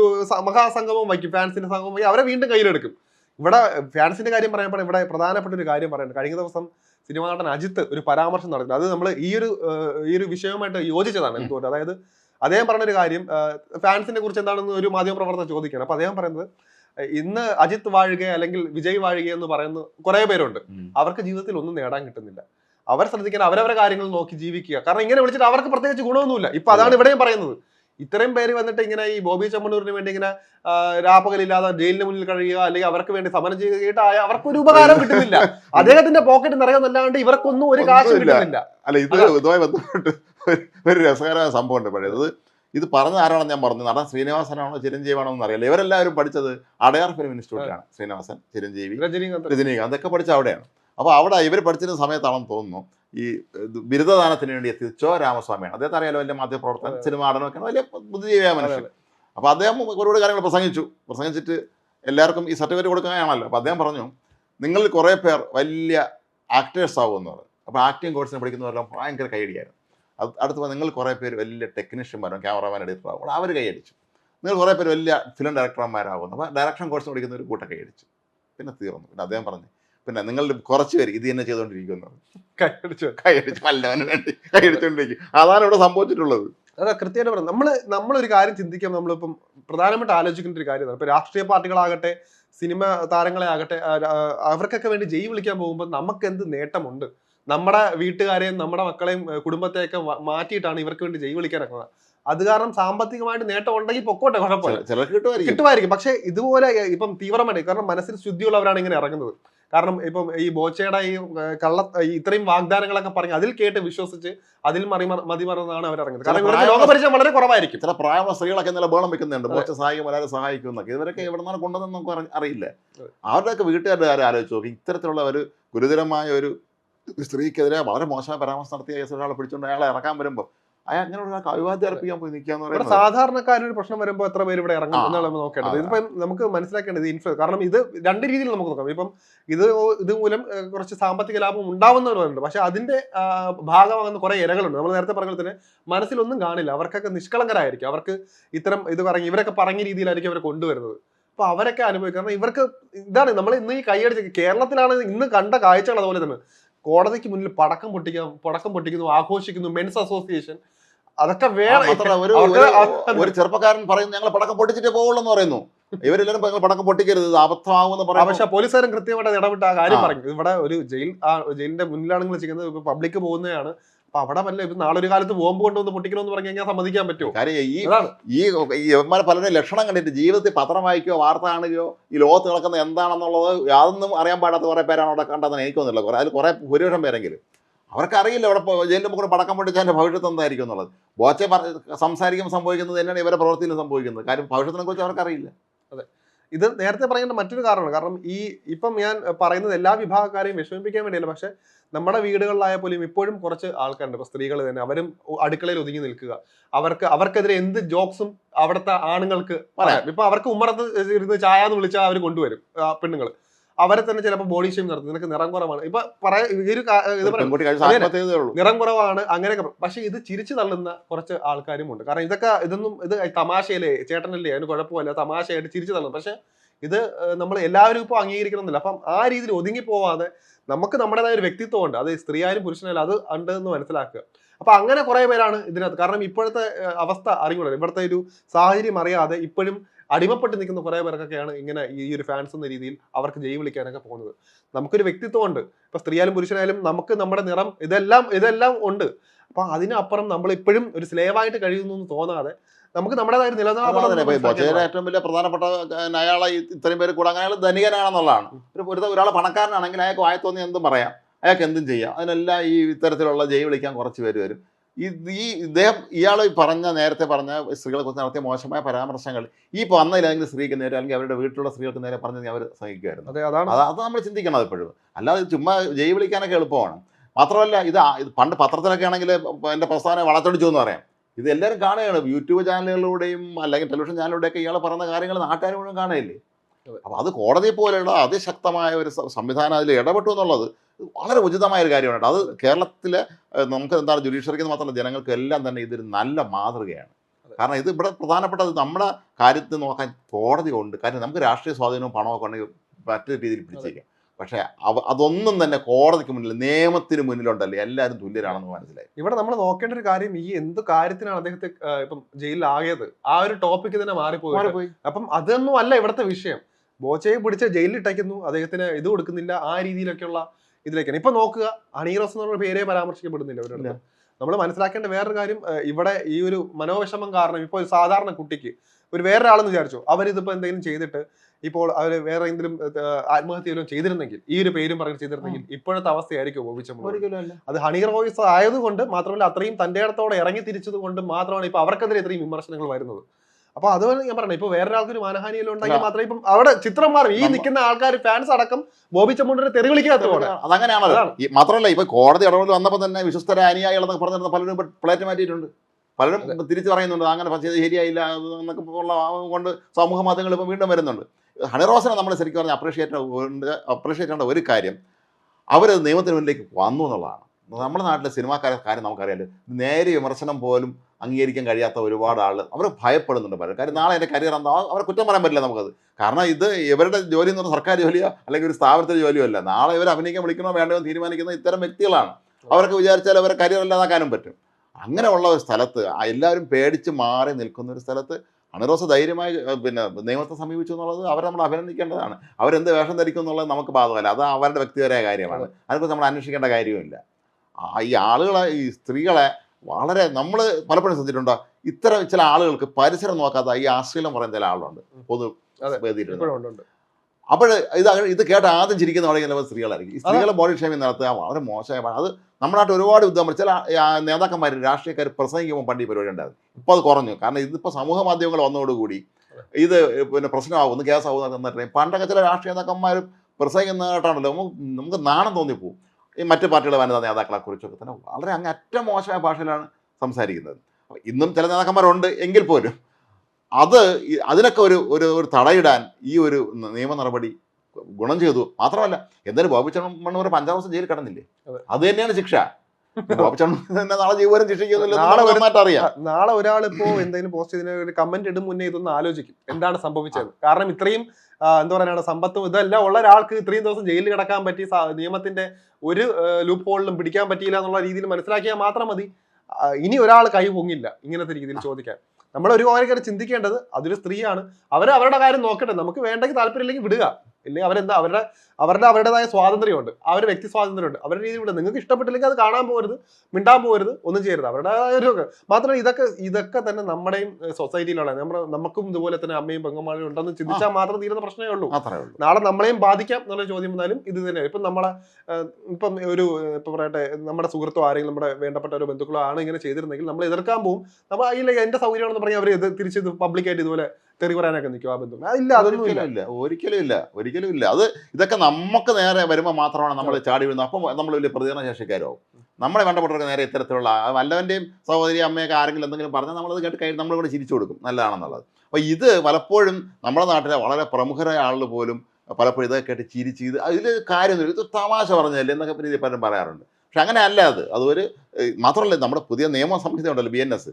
മഹാസംഗമം വയ്ക്കും. ഫാൻസിന്റെ സംഗമം വയ്ക്കും. അവരെ വീണ്ടും കയ്യിലെടുക്കും. ഇവിടെ ഫാൻസിന്റെ കാര്യം പറയുമ്പോൾ ഇവിടെ പ്രധാനപ്പെട്ട ഒരു കാര്യം പറയുന്നത് കഴിഞ്ഞ ദിവസം സിനിമാ നടൻ അജിത്ത് ഒരു പരാമർശം നടത്തി അത് നമ്മൾ ഈ ഒരു ഈ ഒരു വിഷയവുമായിട്ട് യോജിച്ചതാണ് എന്തുകൊണ്ട്. അതായത് അദ്ദേഹം പറഞ്ഞൊരു കാര്യം ഫാൻസിനെ കുറിച്ച് എന്താണെന്ന് ഒരു മാധ്യമപ്രവർത്തകർ ചോദിക്കുകയാണ്. അപ്പൊ അദ്ദേഹം പറയുന്നത് ഇന്ന് അജിത് വാഴുക അല്ലെങ്കിൽ വിജയ് വാഴുക എന്ന് പറയുന്ന കുറെ പേരുണ്ട്. അവർക്ക് ജീവിതത്തിൽ ഒന്നും നേടാൻ കിട്ടുന്നില്ല. അവർ ശ്രദ്ധിക്കാൻ അവരവരെ കാര്യങ്ങൾ നോക്കി ജീവിക്കുക. കാരണം ഇങ്ങനെ വിളിച്ചിട്ട് അവർക്ക് പ്രത്യേകിച്ച് ഗുണമൊന്നുമില്ല. ഇപ്പൊ അതാണ് ഇവിടെയും പറയുന്നത്. ഇത്രയും പേര് വന്നിട്ട് ഇങ്ങനെ ഈ ബോബി ചമ്മണൂരിന് വേണ്ടി ഇങ്ങനെ രാപ്പകലില്ലാതെ ജയിലിന് മുന്നിൽ കഴിയുക അല്ലെങ്കിൽ അവർക്ക് വേണ്ടി സമരം ചെയ്യുകയായിട്ട് അവർക്ക് ഒരു ഉപകാരം കിട്ടുന്നില്ല. അദ്ദേഹത്തിന്റെ പോക്കറ്റ് നിറയുന്നല്ലാണ്ട് ഇവർക്കൊന്നും ഒരു കാശ്. കിട്ടുന്നില്ല. അല്ല ഇത് ഇതുമായി ബന്ധപ്പെട്ട് ഒരു- രസകരമായ സംഭവം ഉണ്ട് പഴയത്. ഇത് പറഞ്ഞ ആരാണെന്ന് ഞാൻ പറഞ്ഞു. നടൻ ശ്രീനിവാസനാണോ ചിരഞ്ജീവാണോ എന്ന് അറിയില്ല ഇവരെല്ലാവരും പഠിച്ചത് അടയാർ ഫിലിം ഇൻസ്റ്റിറ്റ്യൂട്ടിലാണ്. ശ്രീനിവാസൻ ചിരഞ്ജീവി രജനീകാന്ത്. രജനീകാന്ത്. ഒക്കെ പഠിച്ച അവിടെയാണ്. അപ്പോൾ അവിടെ ഇവർ പഠിച്ചിരുന്ന സമയത്താണെന്ന് തോന്നുന്നു. ഈ ബിരുദദാനത്തിന് വേണ്ടി എത്തിയത് ചോ രാമസ്വാമിയാണ്. അദ്ദേഹത്തെ അറിയാലോ വലിയ മാധ്യമപ്രവർത്തകൻ സിനിമ നടനൊക്കെ വലിയ ബുദ്ധിജീവിയായ മനുഷ്യൻ. അപ്പോൾ അദ്ദേഹം ഒരുപാട് കാര്യങ്ങൾ പ്രസംഗിച്ചു. പ്രസംഗിച്ചിട്ട് എല്ലാവർക്കും ഈ സർട്ടിഫിക്കറ്റ് കൊടുക്കാനാണല്ലോ അപ്പോൾ അദ്ദേഹം പറഞ്ഞു നിങ്ങളിൽ കുറേ പേർ വലിയ ആക്ടേഴ്സ് ആവുമെന്ന് പറഞ്ഞു. അപ്പോൾ ആക്ടിങ് കോഴ്സിന് പഠിക്കുന്നവരെല്ലാം ഭയങ്കര കൈയടിയായിരുന്നു. അത് അടുത്ത് നിങ്ങൾ കുറേ പേര് വലിയ ടെക്നീഷ്യന്മാരും ക്യാമറമാൻ എഡിറ്റർ ആവും അവർ കൈയടിച്ചു. നിങ്ങൾ കുറേ പേര് വലിയ ഫിലിം ഡയറക്ടർമാരാകുന്നു അപ്പോൾ ഡയറക്ഷൻ കോഴ്സ് പഠിക്കുന്ന ഒരു കൂട്ടം കൈയടിച്ചു. പിന്നെ തീർന്നു. പിന്നെ അദ്ദേഹം പറഞ്ഞു പിന്നെ നിങ്ങൾ കുറച്ച് പേര് ഇത് തന്നെ ചെയ്തോണ്ടിരിക്കുന്നു. കൈയടിച്ചു കൈയടിച്ച് വല്ലവന് വേണ്ടി കൈയടിച്ചുകൊണ്ടിരിക്കും അതാണ് ഇവിടെ സംഭവിച്ചിട്ടുള്ളത്. അതെ കൃത്യമായിട്ട് പറഞ്ഞു നമ്മൾ നമ്മളൊരു കാര്യം ചിന്തിക്കാം. നമ്മളിപ്പം പ്രധാനമായിട്ട് ആലോചിക്കേണ്ട ഒരു കാര്യമാണ്. ഇപ്പൊ രാഷ്ട്രീയ പാർട്ടികളാകട്ടെ സിനിമ താരങ്ങളെ ആകട്ടെ അവർക്കൊക്കെ വേണ്ടി ജയി വിളിക്കാൻ പോകുമ്പോൾ നമുക്ക് എന്ത് നേട്ടമുണ്ട്? നമ്മുടെ വീട്ടുകാരെയും നമ്മുടെ മക്കളെയും കുടുംബത്തെയൊക്കെ മാറ്റിയിട്ടാണ് ഇവർക്ക് വേണ്ടി ജയി വിളിക്കാൻ ഇറങ്ങുന്നത്. അത് കാരണം സാമ്പത്തികമായിട്ട് നേട്ടം ഉണ്ടെങ്കിൽ പൊക്കോട്ടെ കുഴപ്പമില്ല. കിട്ടുമായിരിക്കും. പക്ഷേ ഇതുപോലെ ഇപ്പം തീവ്രമായിട്ട് കാരണം മനസ്സിൽ ശുദ്ധിയുള്ളവരാണ് ഇങ്ങനെ ഇറങ്ങുന്നത്. കാരണം ഇപ്പം ഈ ബോച്ചയുടെ ഈ കള്ള ഇത്രയും വാഗ്ദാനങ്ങളൊക്കെ പറഞ്ഞ് അതിൽ കേട്ട് വിശ്വസിച്ച് അതിൽ മറി മതി മറന്നാണ് അവർ ഇറങ്ങുന്നത് കാരണം ലോകപരിചയം വളരെ കുറവായിരിക്കും. ചില പ്രായമുള്ള സ്ത്രീകളൊക്കെ ഇന്നലെ ബേളം വെക്കുന്നുണ്ട്. ബോച്ച സഹായിക്കും വരാതെ സഹായിക്കും എന്നൊക്കെ. ഇവരൊക്കെ എവിടെ നിന്നാണ് കൊണ്ടുവന്നു നമുക്ക് അറി- അറിയില്ല. അവരുടെയൊക്കെ വീട്ടുകാരുടെ കാര്യം ആലോചിച്ച് നോക്കി. ഇത്തരത്തിലുള്ള ഒരു ഗുരുതരമായ ഒരു സ്ത്രീക്കെതിരെ വളരെ മോശമായ പരാമർശം നടത്തിയ കേസ് ഒരാളെ പിടിച്ചുകൊണ്ട് അയാളെ ഇറക്കാൻ വരുമ്പോൾ അയാൾ അങ്ങനെ ഒരാൾക്ക് അഭിവാദ്യം അർപ്പിക്കാൻ പോയി നിൽക്കാന്ന് പറയുന്നത്. സാധാരണക്കാരൊരു പ്രശ്നം വരുമ്പോൾ എത്ര പേര് ഇവിടെ ഇറങ്ങും. എന്നാണ് നമ്മൾ നോക്കേണ്ടത്. ഇതിപ്പം നമുക്ക് മനസ്സിലാക്കേണ്ടത് ഇൻഫ്ലുവൻസ് കാരണം ഇത് രണ്ട് രീതിയിൽ നമുക്ക് നോക്കാം. ഇപ്പം ഇത് ഇത് മൂലം കുറച്ച് സാമ്പത്തിക ലാഭം ഉണ്ടാവുന്നവരുണ്ട് പക്ഷെ അതിന്റെ ഭാഗമാകുന്ന കുറെ ഇരകളുണ്ട് നമ്മൾ നേരത്തെ പറഞ്ഞ തന്നെ മനസ്സിലൊന്നും കാണില്ല. അവർക്കൊക്കെ നിഷ്കളങ്കരായിരിക്കും. അവർക്ക് ഇത്തരം ഇത് പറഞ്ഞ് ഇവരൊക്കെ പറഞ്ഞ രീതിയിലായിരിക്കും അവരെ കൊണ്ടുവരുന്നത്. അപ്പൊ അവരൊക്കെ അനുഭവിക്കും. കാരണം ഇവർക്ക് ഇതാണ് നമ്മൾ ഇന്ന് ഈ കൈയടിച്ച് കേരളത്തിലാണ് ഇന്ന് കണ്ട കാഴ്ചകൾ അതുപോലെ തന്നെ. കോടതിക്ക് മുന്നിൽ പടക്കം പൊട്ടിക്കാം പടക്കം പൊട്ടിക്കുന്നു ആഘോഷിക്കുന്നു മെൻസ് അസോസിയേഷൻ അതൊക്കെ വേണം ഒരു ഒരു- ചെറുപ്പക്കാരൻ പറയുന്നു ഞങ്ങൾ പടക്കം പൊട്ടിച്ചിട്ടേ പോകുള്ളൂ എന്ന് പറയുന്നു. ഇവരെല്ലാരും പടക്കം പൊട്ടിക്കരുത് ഇത് അബദ്ധമാകുമെന്ന് പറയുമ്പോൾ പക്ഷെ പോലീസുകാരൻ കൃത്യമായിട്ട് ഇടപെട്ട ആ കാര്യം. പറഞ്ഞു. ഇവിടെ ഒരു ജയിൽ ആ ജയിലിന്റെ മുന്നിലാണ് നിങ്ങൾ ചെയ്യുന്നത് ഇപ്പൊ പബ്ലിക് പോകുന്നതാണ്. അപ്പൊ അവിടെ വല്ല ഇപ്പൊ നാളെ ഒരു കാലത്ത് ബോംബ് കൊണ്ടുവന്ന് പൊട്ടിക്കണമെന്ന് പറഞ്ഞു കഴിഞ്ഞാൽ സമ്മതിക്കാൻ പറ്റുമോ? കാര്യം ഈ ഈ യവന്മാരെ പലരും ലക്ഷണം കണ്ടിട്ട് ജീവിതത്തിൽ പത്രം വായിക്കുകയോ വാർത്ത കാണുകയോ ഈ ലോകത്ത് നടക്കുന്നത് എന്താണെന്നുള്ളത് യാതൊന്നും അറിയാൻ പാടാത്ത കുറേ പേരാണ് അവിടെ കണ്ടതെന്ന് എനിക്ക് തോന്നുന്നില്ല. കുറേ അതിൽ കുറേ ഭൂരിപക്ഷം പേരെങ്കിലും. അവർക്കറിയില്ല ഇവിടെ പോ- ജയിലിന്റെ മുകളിൽ പടക്കം പൊട്ടിച്ചതിന്റെ ഭവിഷ്യത്ത് എന്തായിരിക്കും എന്നുള്ളത്. ബോച്ചെ സംസാരിക്കുമ്പോൾ സംഭവിക്കുന്നത് തന്നെയാണ് ഇവരെ പ്രവൃത്തിയിൽ സംഭവിക്കുന്നത്. കാര്യം ഭവിഷ്യത്തിനെ കുറിച്ച് അവർക്കറിയില്ല. ഇത് നേരത്തെ പറയേണ്ട മറ്റൊരു കാരണമാണ്. കാരണം ഈ ഇപ്പം ഞാൻ പറയുന്നത് എല്ലാ വിഭാഗക്കാരെയും വിഷമിപ്പിക്കാൻ വേണ്ടിയല്ല. പക്ഷെ നമ്മുടെ വീടുകളിലായ പോലും ഇപ്പോഴും കുറച്ച് ആൾക്കാരുണ്ട്. ഇപ്പൊ സ്ത്രീകൾ തന്നെ. അവരും അടുക്കളയിൽ ഒതുങ്ങി നിൽക്കുക. അവർക്ക് അവർക്കെതിരെ എന്ത് ജോക്സും അവിടുത്തെ ആണുങ്ങൾക്ക് പറയാം. ഇപ്പൊ അവർക്ക് ഉമ്മറത്ത് ഇരുന്ന് ചായ എന്ന് വിളിച്ചാൽ അവർ കൊണ്ടുവരും പെണ്ണുങ്ങൾ അവരെ തന്നെ ചിലപ്പോൾ ബോഡി ഷെയിം നടത്തും നിനക്ക് നിറം കുറവാണ്. ഇപ്പൊ പറയാ ഈ ഒരു കാ- ഇത് പറയാം നിറം കുറവാണ് അങ്ങനെയൊക്കെ പറ- പക്ഷെ ഇത് ചിരിച്ചു തള്ളുന്ന കുറച്ച് ആൾക്കാരും ഉണ്ട് കാരണം ഇതൊക്കെ ഇതൊന്നും ഇത് തമാശയല്ലേ? ചേട്ടനല്ലേ? അതിന് കുഴപ്പമില്ല. തമാശയായിട്ട് ചിരിച്ചു തള്ളും. പക്ഷെ ഇത് നമ്മൾ എല്ലാവരും ഇപ്പോൾ അംഗീകരിക്കണമെന്നില്ല. അപ്പം ആ രീതിയിൽ ഒതുങ്ങി പോവാതെ നമുക്ക് നമ്മുടേതായ ഒരു വ്യക്തിത്വം ഉണ്ട് അത് സ്ത്രീയായാലും പുരുഷനായാലും അത് ഉണ്ട് എന്ന് മനസ്സിലാക്കുക. അപ്പൊ അങ്ങനെ കുറെ പേരാണ് ഇതിനകത്ത്. കാരണം ഇപ്പോഴത്തെ ഏഹ്, അവസ്ഥ അറിയുള്ളൂ ഇവിടുത്തെ ഒരു സാഹചര്യം അറിയാതെ ഇപ്പോഴും അടിമപ്പെട്ട് നിൽക്കുന്ന കുറെ പേർക്കൊക്കെയാണ് ഇങ്ങനെ ഈ ഒരു ഫാൻസ് എന്ന രീതിയിൽ അവർക്ക് ജയ് വിളിക്കാനൊക്കെ പോകുന്നത്. നമുക്കൊരു വ്യക്തിത്വമുണ്ട്. ഇപ്പൊ സ്ത്രീയാലും പുരുഷനായാലും നമുക്ക് നമ്മുടെ നിറം ഇതെല്ലാം ഇതെല്ലാം ഉണ്ട്. അപ്പൊ അതിനപ്പുറം നമ്മൾ ഇപ്പോഴും ഒരു സ്ലേവായിട്ട് കഴിയുന്നു എന്ന് തോന്നാതെ നമുക്ക് നമ്മുടേതായ നിലനിൽപ്പ് ഏറ്റവും വലിയ പ്രധാനപ്പെട്ട അയാളെ ഇത്രയും പേര് കൂടെ അങ്ങനെ അയാൾ ധനികനാണെന്നുള്ളതാണ്. ഒരു ഒരു ഒരാൾ പണക്കാരനാണെങ്കിൽ അയാൾക്ക് വായ തോന്നി എന്തും പറയാം. അയാൾക്ക് എന്തും ചെയ്യാം. അതിനെല്ലാം ഈ ഇത്തരത്തിലുള്ള ജയ് വിളിക്കാൻ കുറച്ച് പേര് വരും. ഈ ഇദ്ദേഹം ഇയാൾ പറഞ്ഞ നേരത്തെ പറഞ്ഞ സ്ത്രീകളെ കുറിച്ച് നടത്തിയ മോശമായ പരാമർശങ്ങൾ ഈ വന്നതിലെങ്കിലും സ്ത്രീക്ക് നേരെ അല്ലെങ്കിൽ അവരുടെ വീട്ടിലുള്ള സ്ത്രീകൾക്ക് നേരെ പറഞ്ഞു അവർ സഹിക്കുമായിരുന്നു. അതെ അതാണ്. അത് അത് നമ്മൾ ചിന്തിക്കണം എപ്പോഴും. അല്ലാതെ ചുമ്മാ ജയി വിളിക്കാനൊക്കെ എളുപ്പമാണ്. മാത്രമല്ല ഇത് പണ്ട് പത്രത്തിലൊക്കെ ആണെങ്കിൽ എന്റെ പ്രസ്ഥാനം വളച്ചൊടിച്ചു എന്ന് പറയാം. ഇത് എല്ലാവരും കാണുകയാണ്. യൂട്യൂബ് ചാനലുകളിലൂടെയും അല്ലെങ്കിൽ ടെലിവിഷൻ ചാനലിലൂടെയൊക്കെ ഇയാൾ പറഞ്ഞ കാര്യങ്ങൾ നാട്ടുകാർ മുഴുവൻ കാണുകയില്ലേ. അപ്പോൾ അത് കോടതി പോലെയുള്ള അതിശക്തമായ ഒരു സംവിധാനം അതിൽ ഇടപെട്ടു എന്നുള്ളത് വളരെ ഉചിതമായ ഒരു കാര്യമാണ് കേട്ടോ. അത് കേരളത്തിലെ നമുക്ക് എന്താണ് ജുഡീഷ്യറിക്ക് മാത്രമല്ല ജനങ്ങൾക്ക് എല്ലാം തന്നെ ഇതൊരു നല്ല മാതൃകയാണ്. കാരണം ഇത് ഇവിടെ പ്രധാനപ്പെട്ടത് നമ്മുടെ കാര്യത്തിൽ നോക്കാൻ കോടതി ഉണ്ട്. കാര്യം നമുക്ക് രാഷ്ട്രീയ സ്വാധീനവും പണമൊക്കെ ഉണ്ടെങ്കിൽ മറ്റൊരു രീതിയിൽ പിടിച്ചേക്കാം പക്ഷേ അവ അതൊന്നും തന്നെ കോടതിക്ക് മുന്നിൽ നിയമത്തിന് മുന്നിലുണ്ടല്ലേ? എല്ലാവരും തുല്യരാണെന്ന് മനസ്സിലായി. ഇവിടെ നമ്മൾ നോക്കേണ്ട ഒരു കാര്യം ഈ എന്ത് കാര്യത്തിനാണ് അദ്ദേഹത്തെ ഇപ്പം ജയിലിലാകിയത് ആ ഒരു ടോപ്പിക്ക് തന്നെ മാറിപ്പോയി. മാറിപ്പോയി. അപ്പം അതൊന്നും അല്ല ഇവിടുത്തെ വിഷയം. ബോച്ചയെ പിടിച്ച ജയിലിൽ ഇട്ടയ്ക്കുന്നു അദ്ദേഹത്തിന് ഇത് കൊടുക്കുന്നില്ല. ആ രീതിയിലൊക്കെയുള്ള ഇതിലേക്കാണ്. ഇപ്പൊ നോക്കുക. അണീറോസ് എന്നുള്ള പേരെ പരാമർശിക്കപ്പെടുന്നില്ല അവരുടെ നമ്മൾ മനസ്സിലാക്കേണ്ട വേറൊരു കാര്യം ഇവിടെ ഈ ഒരു മനോവിഷമം കാരണം ഇപ്പോൾ ഒരു സാധാരണ കുട്ടിക്ക് ഒരു വേറൊരാളെന്ന് വിചാരിച്ചു അവരിതിപ്പോ എന്തെങ്കിലും ചെയ്തിട്ട് ഇപ്പോൾ അവർ വേറെ എന്തെങ്കിലും ആ, ആത്മഹത്യ വല്ലതും ചെയ്തിരുന്നെങ്കിൽ ഈ ഒരു പേരും പറഞ്ഞ് ചെയ്തിരുന്നെങ്കിൽ ഇപ്പോഴത്തെ അവസ്ഥയായിരിക്കും ബോബിച്ചമ്മ അത് ഹണി റോയ്സ് ആയതുകൊണ്ട് മാത്രമല്ല അത്രയും തന്റെ ഇടത്തോടെ ഇറങ്ങി തിരിച്ചത് കൊണ്ട് മാത്രമാണ് ഇപ്പൊ അവർക്കെതിരെ ഇത്രയും വിമർശനങ്ങൾ വരുന്നത്. അപ്പൊ അതുപോലെ ഞാൻ പറഞ്ഞു ഇപ്പൊ വേറെ ആൾക്കൊരു മാനഹാനിയെല്ലാം ഉണ്ടെങ്കിൽ. മാത്രമേ ഇപ്പം അവിടെ ചിത്രം മാറും ഈ നിൽക്കുന്ന ആൾക്കാർ ഫാൻസ് അടക്കം ബോബി ചമ്മൂണ്ടിനെ തെറി വിളിക്കാത്തതുകൊണ്ട് അതങ്ങനെയാണല്ലോ. മാത്രമല്ല ഇപ്പൊ കോടതി ഇടപെടൽ വന്നപ്പോൾ തന്നെ വിശ്വസ്തര അനുയായികളെന്നൊക്കെ പറഞ്ഞിരുന്ന പലരും പ്ലേറ്റ് മാറ്റിയിട്ടുണ്ട്. പലരും തിരിച്ചു പറയുന്നുണ്ട് അങ്ങനെ പക്ഷേ ശരിയായില്ല എന്നൊക്കെ ഉള്ള കൊണ്ട് സമൂഹ മാധ്യമങ്ങൾ ഇപ്പം വീണ്ടും വരുന്നുണ്ട്. ഹണിറോസിനെ നമ്മൾ ശരിക്കും പറഞ്ഞാൽ അപ്രീഷിയേറ്റ് അപ്രീഷിയേറ്റ് ചെയ്യേണ്ട ഒരു കാര്യം അവരത് നിയമത്തിന് മുന്നിലേക്ക് വന്നു എന്നുള്ളതാണ്. നമ്മുടെ നാട്ടിലെ സിനിമാക്കാരെ കാര്യം നമുക്കറിയാലോ. നേരെ വിമർശനം പോലും അംഗീകരിക്കാൻ കഴിയാത്ത ഒരുപാട് ആൾ അവർ ഭയപ്പെടുന്നുണ്ട് പലരും. കാര്യം നാളെ എന്റെ കരിയർ എന്താ? അവരെ കുറ്റം പറയാൻ പറ്റില്ല നമുക്കത്. കാരണം ഇത് ഇവരുടെ ജോലി എന്ന് പറഞ്ഞാൽ സർക്കാർ ജോലിയോ അല്ലെങ്കിൽ ഒരു സ്ഥാപനത്തിന്റെ ജോലിയോ അല്ല. നാളെ ഇവർ അഭിനയിക്കാൻ വിളിക്കണോ വേണ്ടോ എന്ന് തീരുമാനിക്കുന്ന ഇത്തരം വ്യക്തികളാണ്. അവർക്ക് വിചാരിച്ചാൽ അവരെ കരിയർ ഇല്ലാതാക്കാനും പറ്റും. അങ്ങനെയുള്ള ഒരു സ്ഥലത്ത് എല്ലാവരും പേടിച്ച് മാറി നിൽക്കുന്ന ഒരു സ്ഥലത്ത് അണുറോസ് ധൈര്യമായി പിന്നെ നിയമത്തെ സമീപിച്ചു എന്നുള്ളത് അവരെ നമ്മൾ അഭിനന്ദിക്കേണ്ടതാണ്. അവരെന്ത് വേഷം ധരിക്കും എന്നുള്ളത് നമുക്ക് ബാധകമല്ല. അത് അവരുടെ വ്യക്തിപരമായ കാര്യമാണ്. അതിനെക്കുറിച്ച് നമ്മൾ അന്വേഷിക്കേണ്ട കാര്യവുമില്ല. ഈ ആളുകളെ ഈ സ്ത്രീകളെ വളരെ നമ്മൾ പലപ്പോഴും ശ്രദ്ധിച്ചിട്ടുണ്ട്? ഇത്തരം ചില ആളുകൾക്ക് പരിസരം നോക്കാത്ത ഈ ആശ്രീലം പറയുന്ന ചില ആളുണ്ട് പൊതു ഉണ്ട്. അപ്പോൾ ഇത് ഇത് കേട്ട് ആദ്യം ചിരിക്കുന്ന അവിടെ ചിലപ്പോൾ സ്ത്രീകളായിരിക്കും. ഈ സ്ത്രീകളെ ബോഡി ഷേമിങ് നടത്തുക വളരെ മോശമായ അത് നമ്മുടെ നാട്ടിൽ ഒരുപാട് യുദ്ധം ചില നേതാക്കന്മാർ രാഷ്ട്രീയക്കാർ പ്രസംഗിക്കുമ്പോൾ പണ്ട് ഈ പരിപാടി ഉണ്ടായിരുന്നു. ഇപ്പോൾ അത് കുറഞ്ഞു. കാരണം ഇതിപ്പോൾ സമൂഹ മാധ്യമങ്ങൾ വന്നതോടുകൂടി ഇത് പിന്നെ പ്രശ്നമാകുന്നു കേസാകുന്നു എന്നിട്ട് പണ്ടൊക്കെ ചില രാഷ്ട്രീയ നേതാക്കന്മാരും പ്രസംഗിക്കുന്നതായിട്ടാണല്ലോ. നമുക്ക് നമുക്ക് നാണം തോന്നിപ്പോവും. ഈ മറ്റു പാർട്ടികളെ വനിതാ നേതാക്കളെ കുറിച്ചൊക്കെ തന്നെ വളരെ അങ്ങ് അറ്റം മോശമായ ഭാഷയിലാണ് സംസാരിക്കുന്നത്. ഇന്നും ചില നേതാക്കന്മാരുണ്ട് എങ്കിൽ പോലും അത് അതിനൊക്കെ ഒരു ഒരു ഒരു തടയിടാൻ ഈ ഒരു നിയമ നടപടി ഗുണം ചെയ്തു. മാത്രമല്ല എന്തായാലും ബോബി മണ്ണൂർ അഞ്ചാം ദിവസം ജയിലിൽ കിടന്നില്ലേ? അത് തന്നെയാണ് ശിക്ഷ. നാളെ ജീവനും ശിക്ഷിക്കുന്നില്ല നാളെ അറിയാം. ഒരാൾ ഇപ്പോ എന്തെങ്കിലും പോസ്റ്റ് ചെയ്തതിന് ഒരു കമന്റ് ഇടും മുന്നേ ഇതൊന്ന് ആലോചിക്കും. എന്താണ് സംഭവിച്ചത്? കാരണം ഇത്രയും എന്താ പറയുക സമ്പത്തും ഇതെല്ലാം ഉള്ള ഒരാൾക്ക് ഇത്രയും ദിവസം ജയിലിൽ കിടക്കാൻ പറ്റി നിയമത്തിന്റെ ഒരു ലൂപ്പ് ഹോളിലും പിടിക്കാൻ പറ്റിയില്ല എന്നുള്ള രീതിയിൽ മനസ്സിലാക്കിയാൽ മാത്രം മതി. ഇനി ഒരാൾ കൈ പൊങ്ങില്ല ഇങ്ങനത്തെ രീതിയിൽ ചോദിക്കാൻ. നമ്മൾ ഒരു കാര്യം ചിന്തിക്കേണ്ടത് അതൊരു സ്ത്രീയാണ്. അവർ അവരുടെ കാര്യം നോക്കട്ടെ. നമുക്ക് വേണ്ടെങ്കിൽ താല്പര്യമില്ലെങ്കിൽ വിടുക. ഇല്ലെങ്കിൽ അവരെന്താ അവരുടെ അവരുടെ അവരുടേതായ സ്വാതന്ത്ര്യമുണ്ട്. അവരുടെ വ്യക്തി സ്വാതന്ത്ര്യമുണ്ട്. അവരുടെ രീതിയിൽ നിങ്ങൾക്ക് ഇഷ്ടപ്പെട്ടില്ലെങ്കിൽ അത് കാണാൻ പോകരുത് മിണ്ടാൻ പോകരുത് ഒന്നും ചെയ്യരുത്. അവരുടെ ഒരു മാത്രമല്ല ഇതൊക്കെ ഇതൊക്കെ തന്നെ നമ്മുടെയും സൊസൈറ്റിയിലുള്ള നമ്മുടെ നമുക്കും ഇതുപോലെ തന്നെ അമ്മയും പെങ്ങന്മാരും ഉണ്ടെന്ന് ചിന്തിച്ചാൽ മാത്രം തീരുന്ന പ്രശ്നമേ ഉള്ളൂ. നാളെ നമ്മളെയും ബാധിക്കാം എന്നുള്ള ചോദ്യം വന്നാലും ഇത് തന്നെ. ഇപ്പം നമ്മളെ ഇപ്പം ഒരു ഇപ്പം പറയട്ടെ നമ്മുടെ സുഹൃത്തോ ആരെങ്കിലും നമ്മുടെ വേണ്ടപ്പെട്ട ഒരു ബന്ധുക്കളോ ആണ് ഇങ്ങനെ ചെയ്തിരുന്നെങ്കിൽ നമ്മൾ എതിർക്കാൻ പോകും നമ്മൾ അതിൽ എന്റെ സൗകര്യമാണെന്ന് പറഞ്ഞാൽ അവർ ഇത് തിരിച്ച് പബ്ലിക്കായിട്ട് ഇതുപോലെ തെറി പറയാനൊക്കെ നിൽക്കും ആ ബന്ധം ഇല്ല അതൊന്നും ഇല്ല. ഒരിക്കലും ഇല്ല ഒരിക്കലും ഇല്ല അത് ഇതൊക്കെ നമുക്ക് നേരെ വരുമ്പോൾ മാത്രമാണ് നമ്മൾ ചാടി വീഴുന്നത്. അപ്പം നമ്മൾ വലിയ പ്രതികരണ ശേഷിക്കാരാവും. നമ്മളെ വേണ്ടപ്പെട്ടവർക്ക് നേരെ ഇത്തരത്തിലുള്ള വല്ലവന്റെയും സഹോദരി അമ്മയൊക്കെ ആരെങ്കിലും എന്തെങ്കിലും പറഞ്ഞാൽ നമ്മളത് കേട്ട് കഴിഞ്ഞ് നമ്മളിവിടെ ചിരിച്ചു കൊടുക്കും. നല്ലതാണെന്നുള്ളത്. അപ്പോൾ ഇത് പലപ്പോഴും നമ്മുടെ നാട്ടിലെ വളരെ പ്രമുഖരായ ആളുകൾ പോലും പലപ്പോഴും ഇതൊക്കെ കേട്ട് ചിരിച്ച് ഇത് അതിൽ കാര്യമൊന്നുമില്ല. ഇത് തമാശ പറഞ്ഞതല്ലേ എന്നൊക്കെ പിന്നെ പലരും പറയാറുണ്ട്. പക്ഷെ അങ്ങനെ അല്ല അത്. അതൊരു മാത്രമല്ല നമ്മുടെ പുതിയ നിയമ സംഹിത ഉണ്ടല്ലോ ബി എൻ എസ്.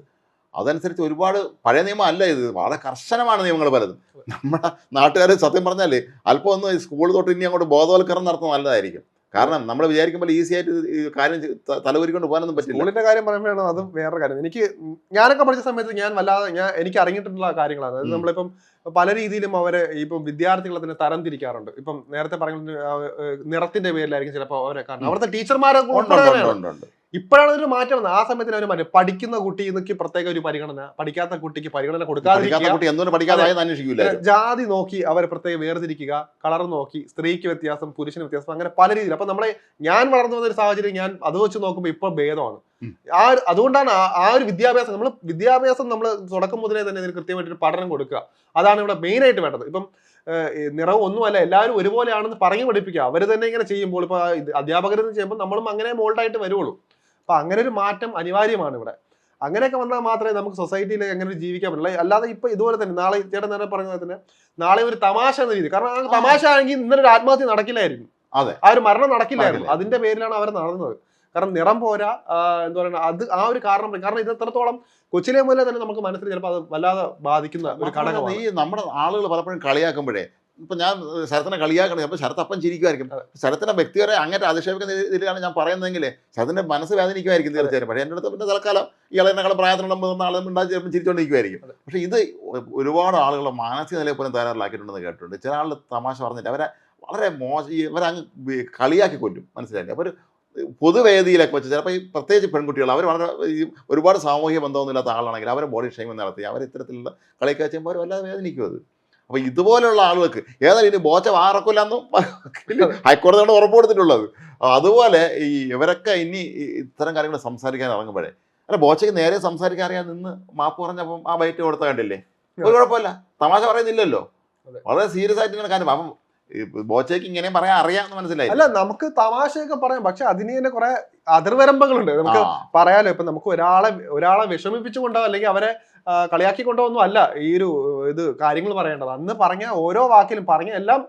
അതനുസരിച്ച് ഒരുപാട് പഴയ നിയമം അല്ല ഇത്. വളരെ കർശനമാണ് നിയമങ്ങൾ പലതും. നമ്മുടെ നാട്ടുകാർ സത്യം പറഞ്ഞാൽ അല്പം ഒന്ന് സ്കൂൾ തൊട്ട് ഇനി അങ്ങോട്ട് ബോധവൽക്കരണം നടത്തുന്നത് നല്ലതായിരിക്കും. കാരണം നമ്മൾ വിചാരിക്കുമ്പോൾ ഈസി ആയിട്ട് ഈ കാര്യം തലവരിക്കൊണ്ട് പോകാനൊന്നും പറ്റില്ല. സ്കൂളിന്റെ കാര്യം പറയുമ്പോഴാണ് അത് വേറെ കാര്യം. എനിക്ക് ഞാനൊക്കെ പഠിച്ച സമയത്ത് ഞാൻ വല്ലാതെ ഞാൻ എനിക്ക് അറിഞ്ഞിട്ടുള്ള കാര്യങ്ങളാണ്. അതായത്. നമ്മളിപ്പം പല രീതിയിലും അവരെ ഇപ്പം വിദ്യാർത്ഥികളെ തന്നെ തരം തിരിക്കാറുണ്ട് ഇപ്പം നേരത്തെ പറഞ്ഞ നിറത്തിന്റെ പേരിലായിരിക്കും ചിലപ്പോൾ അവരെ കാരണം. അവിടുത്തെ ടീച്ചർമാരെ ഇപ്പോഴാണ് ഒരു മാറ്റം വന്നത്. ആ സമയത്തിന് അവർ മാറ്റം. പഠിക്കുന്ന കുട്ടി എന്നൊക്കെ പ്രത്യേക ഒരു പരിഗണന. പഠിക്കാത്ത കുട്ടിക്ക് പരിഗണന കൊടുക്കാതിരിക്കുക. ജാതി നോക്കി അവരെ പ്രത്യേകം വേർതിരിക്കുക കളർ നോക്കി സ്ത്രീക്ക് വ്യത്യാസം പുരുഷന് വ്യത്യാസം അങ്ങനെ പല രീതിയിൽ. അപ്പൊ നമ്മളെ ഞാൻ വളർന്നു വന്ന ഒരു സാഹചര്യം ഞാൻ അത് വെച്ച് നോക്കുമ്പോൾ ഇപ്പൊ ഭേദമാണ്. ആ അതുകൊണ്ടാണ് ആ- ഒരു വിദ്യാഭ്യാസം നമ്മൾ വിദ്യാഭ്യാസം നമ്മൾ തുടക്കം മുതലേ തന്നെ ഇതിന് കൃത്യമായിട്ട് ഒരു പഠനം കൊടുക്കുക. അതാണ് ഇവിടെ മെയിൻ ആയിട്ട് വേണ്ടത്. ഇപ്പം നിറവും ഒന്നുമല്ല എല്ലാവരും ഒരുപോലെയാണെന്ന് പറഞ്ഞു പഠിപ്പിക്കുക. അവർ തന്നെ ഇങ്ങനെ ചെയ്യുമ്പോൾ ഇപ്പൊ അധ്യാപകരെന്ന് ചെയ്യുമ്പോൾ നമ്മളും അങ്ങനെ മോൾഡായിട്ട് വരുള്ളൂ അപ്പൊ അങ്ങനെ ഒരു മാറ്റം അനിവാര്യമാണ് ഇവിടെ. അങ്ങനെയൊക്കെ വന്നാൽ മാത്രമേ നമുക്ക് സൊസൈറ്റിയിൽ എങ്ങനെ ജീവിക്കാൻ പറ്റുള്ളൂ. അല്ലാതെ ഇപ്പൊ ഇതുപോലെ തന്നെ നാളെ ചേട്ടൻ നേരെ പറഞ്ഞ തന്നെ നാളെ ഒരു തമാശ എന്ന രീതി കാരണം ആ. തമാശ ആണെങ്കിൽ ഇന്നലെ ഒരു ആത്മഹത്യ നടക്കില്ലായിരുന്നു. അതെ. ആ ഒരു മരണം നടക്കില്ലായിരുന്നു. അതിന്റെ പേരിലാണ് അവർ നടന്നത്. കാരണം നിറം പോരാ എന്താ പറയുക അത് ആ ഒരു കാരണം കാരണം ഇത് എത്രത്തോളം കൊച്ചിലെ മുതലേ തന്നെ നമുക്ക് മനസ്സിൽ ചിലപ്പോൾ അത് വല്ലാതെ ബാധിക്കുന്ന ഒരു ഘടകം ഘടകമാണ്. ഈ നമ്മുടെ ആളുകൾ പലപ്പോഴും കളിയാക്കുമ്പോഴേ ഇപ്പം ഞാൻ ശരത്തിനെ കളിയാക്കണേ അപ്പോൾ ശരത്ത് അപ്പം ചിരിക്കുമായിരിക്കും ശരത്തിന്റെ വ്യക്തിപരമായ അങ്ങനെ അധിക്ഷേപിക്കുന്ന രീതിയിലാണ് ഞാൻ പറയുന്നതെങ്കിൽ ശരത്തിന്റെ മനസ്സ് വേദനിക്കുമായിരിക്കും തീർച്ചയായും പക്ഷേ എന്റെ അടുത്ത് പിന്നെ തൽക്കാലം ഇയാളെന്നെക്കാളും പ്രായത്തിലുള്ള ആളും ഉണ്ടാക്കി ചിലപ്പോൾ ചിരിച്ചുകൊണ്ടിരിക്കുമായിരിക്കും. പക്ഷേ ഇത് ഒരുപാട് ആളുകളെ മാനസിക നിലയിൽ പോലും തയ്യാറിലാക്കിയിട്ടുണ്ടെന്ന് കേട്ടിട്ടുണ്ട്. ചില ആൾ തമാശ പറഞ്ഞിട്ട് അവരെ വളരെ മോശം ഈ ഇവരങ്ങ് കളിയാക്കി കൊല്ലും മനസ്സിലായില്ലേ? അപ്പോൾ ഒരു പൊതുവേദിയിലൊക്കെ വെച്ച് ചിലപ്പോൾ ഈ പ്രത്യേകിച്ച് പെൺകുട്ടികൾ അവർ വളരെ ഈ ഒരുപാട് സാമൂഹിക ബന്ധമൊന്നുമില്ലാത്ത ആളാണെങ്കിൽ അവരെ ബോഡി ഷെയ്മിങ് നടത്തി അവർ ഇത്തരത്തിലുള്ള കളിയൊക്കെ ചെയ്യുമ്പോൾ അവർ വല്ലാതെ വേദനിക്കും അത്. അപ്പോൾ ഇതുപോലെയുള്ള ആളുകൾക്ക് ഏതായാലും ഇനി ബോച്ച വാറക്കില്ലെന്നും ഹൈക്കോടതി കൊണ്ട് ഉറപ്പ് കൊടുത്തിട്ടുള്ളത് അതുപോലെ ഈ ഇവരൊക്കെ ഇനി ഇത്തരം കാര്യങ്ങൾ സംസാരിക്കാൻ ഇറങ്ങുമ്പോഴേ. അല്ല ബോച്ചയ്ക്ക് നേരെ സംസാരിക്കാൻ അറിയാൻ നിന്ന് മാപ്പ് പറഞ്ഞപ്പം ആ ബൈറ്റ് കൊടുത്ത കണ്ടില്ലേ? ഒരു കുഴപ്പമില്ല. തമാശ പറയുന്നില്ലല്ലോ. വളരെ സീരിയസ് ആയിട്ട് ഇങ്ങനെ കാര്യം. അപ്പം ബോച്ചയ്ക്ക് ഇങ്ങനെ പറയാൻ അറിയാമെന്ന് മനസ്സിലായി അല്ല നമുക്ക് തമാശയൊക്കെ പറയാം. പക്ഷെ അതിന് തന്നെ കുറെ അതിർവരമ്പകളുണ്ട്. നമുക്ക്. പറയാലോ ഇപ്പൊ നമുക്ക് ഒരാളെ ഒരാളെ വിഷമിപ്പിച്ചുകൊണ്ടോ അല്ലെങ്കിൽ അവരെ കളിയാക്കി കൊണ്ടോ ഒന്നും അല്ല ഈ ഒരു ഇത് കാര്യങ്ങൾ പറയേണ്ടത്. അന്ന് പറഞ്ഞ ഓരോ വാക്കിലും പറഞ്ഞ എല്ലാം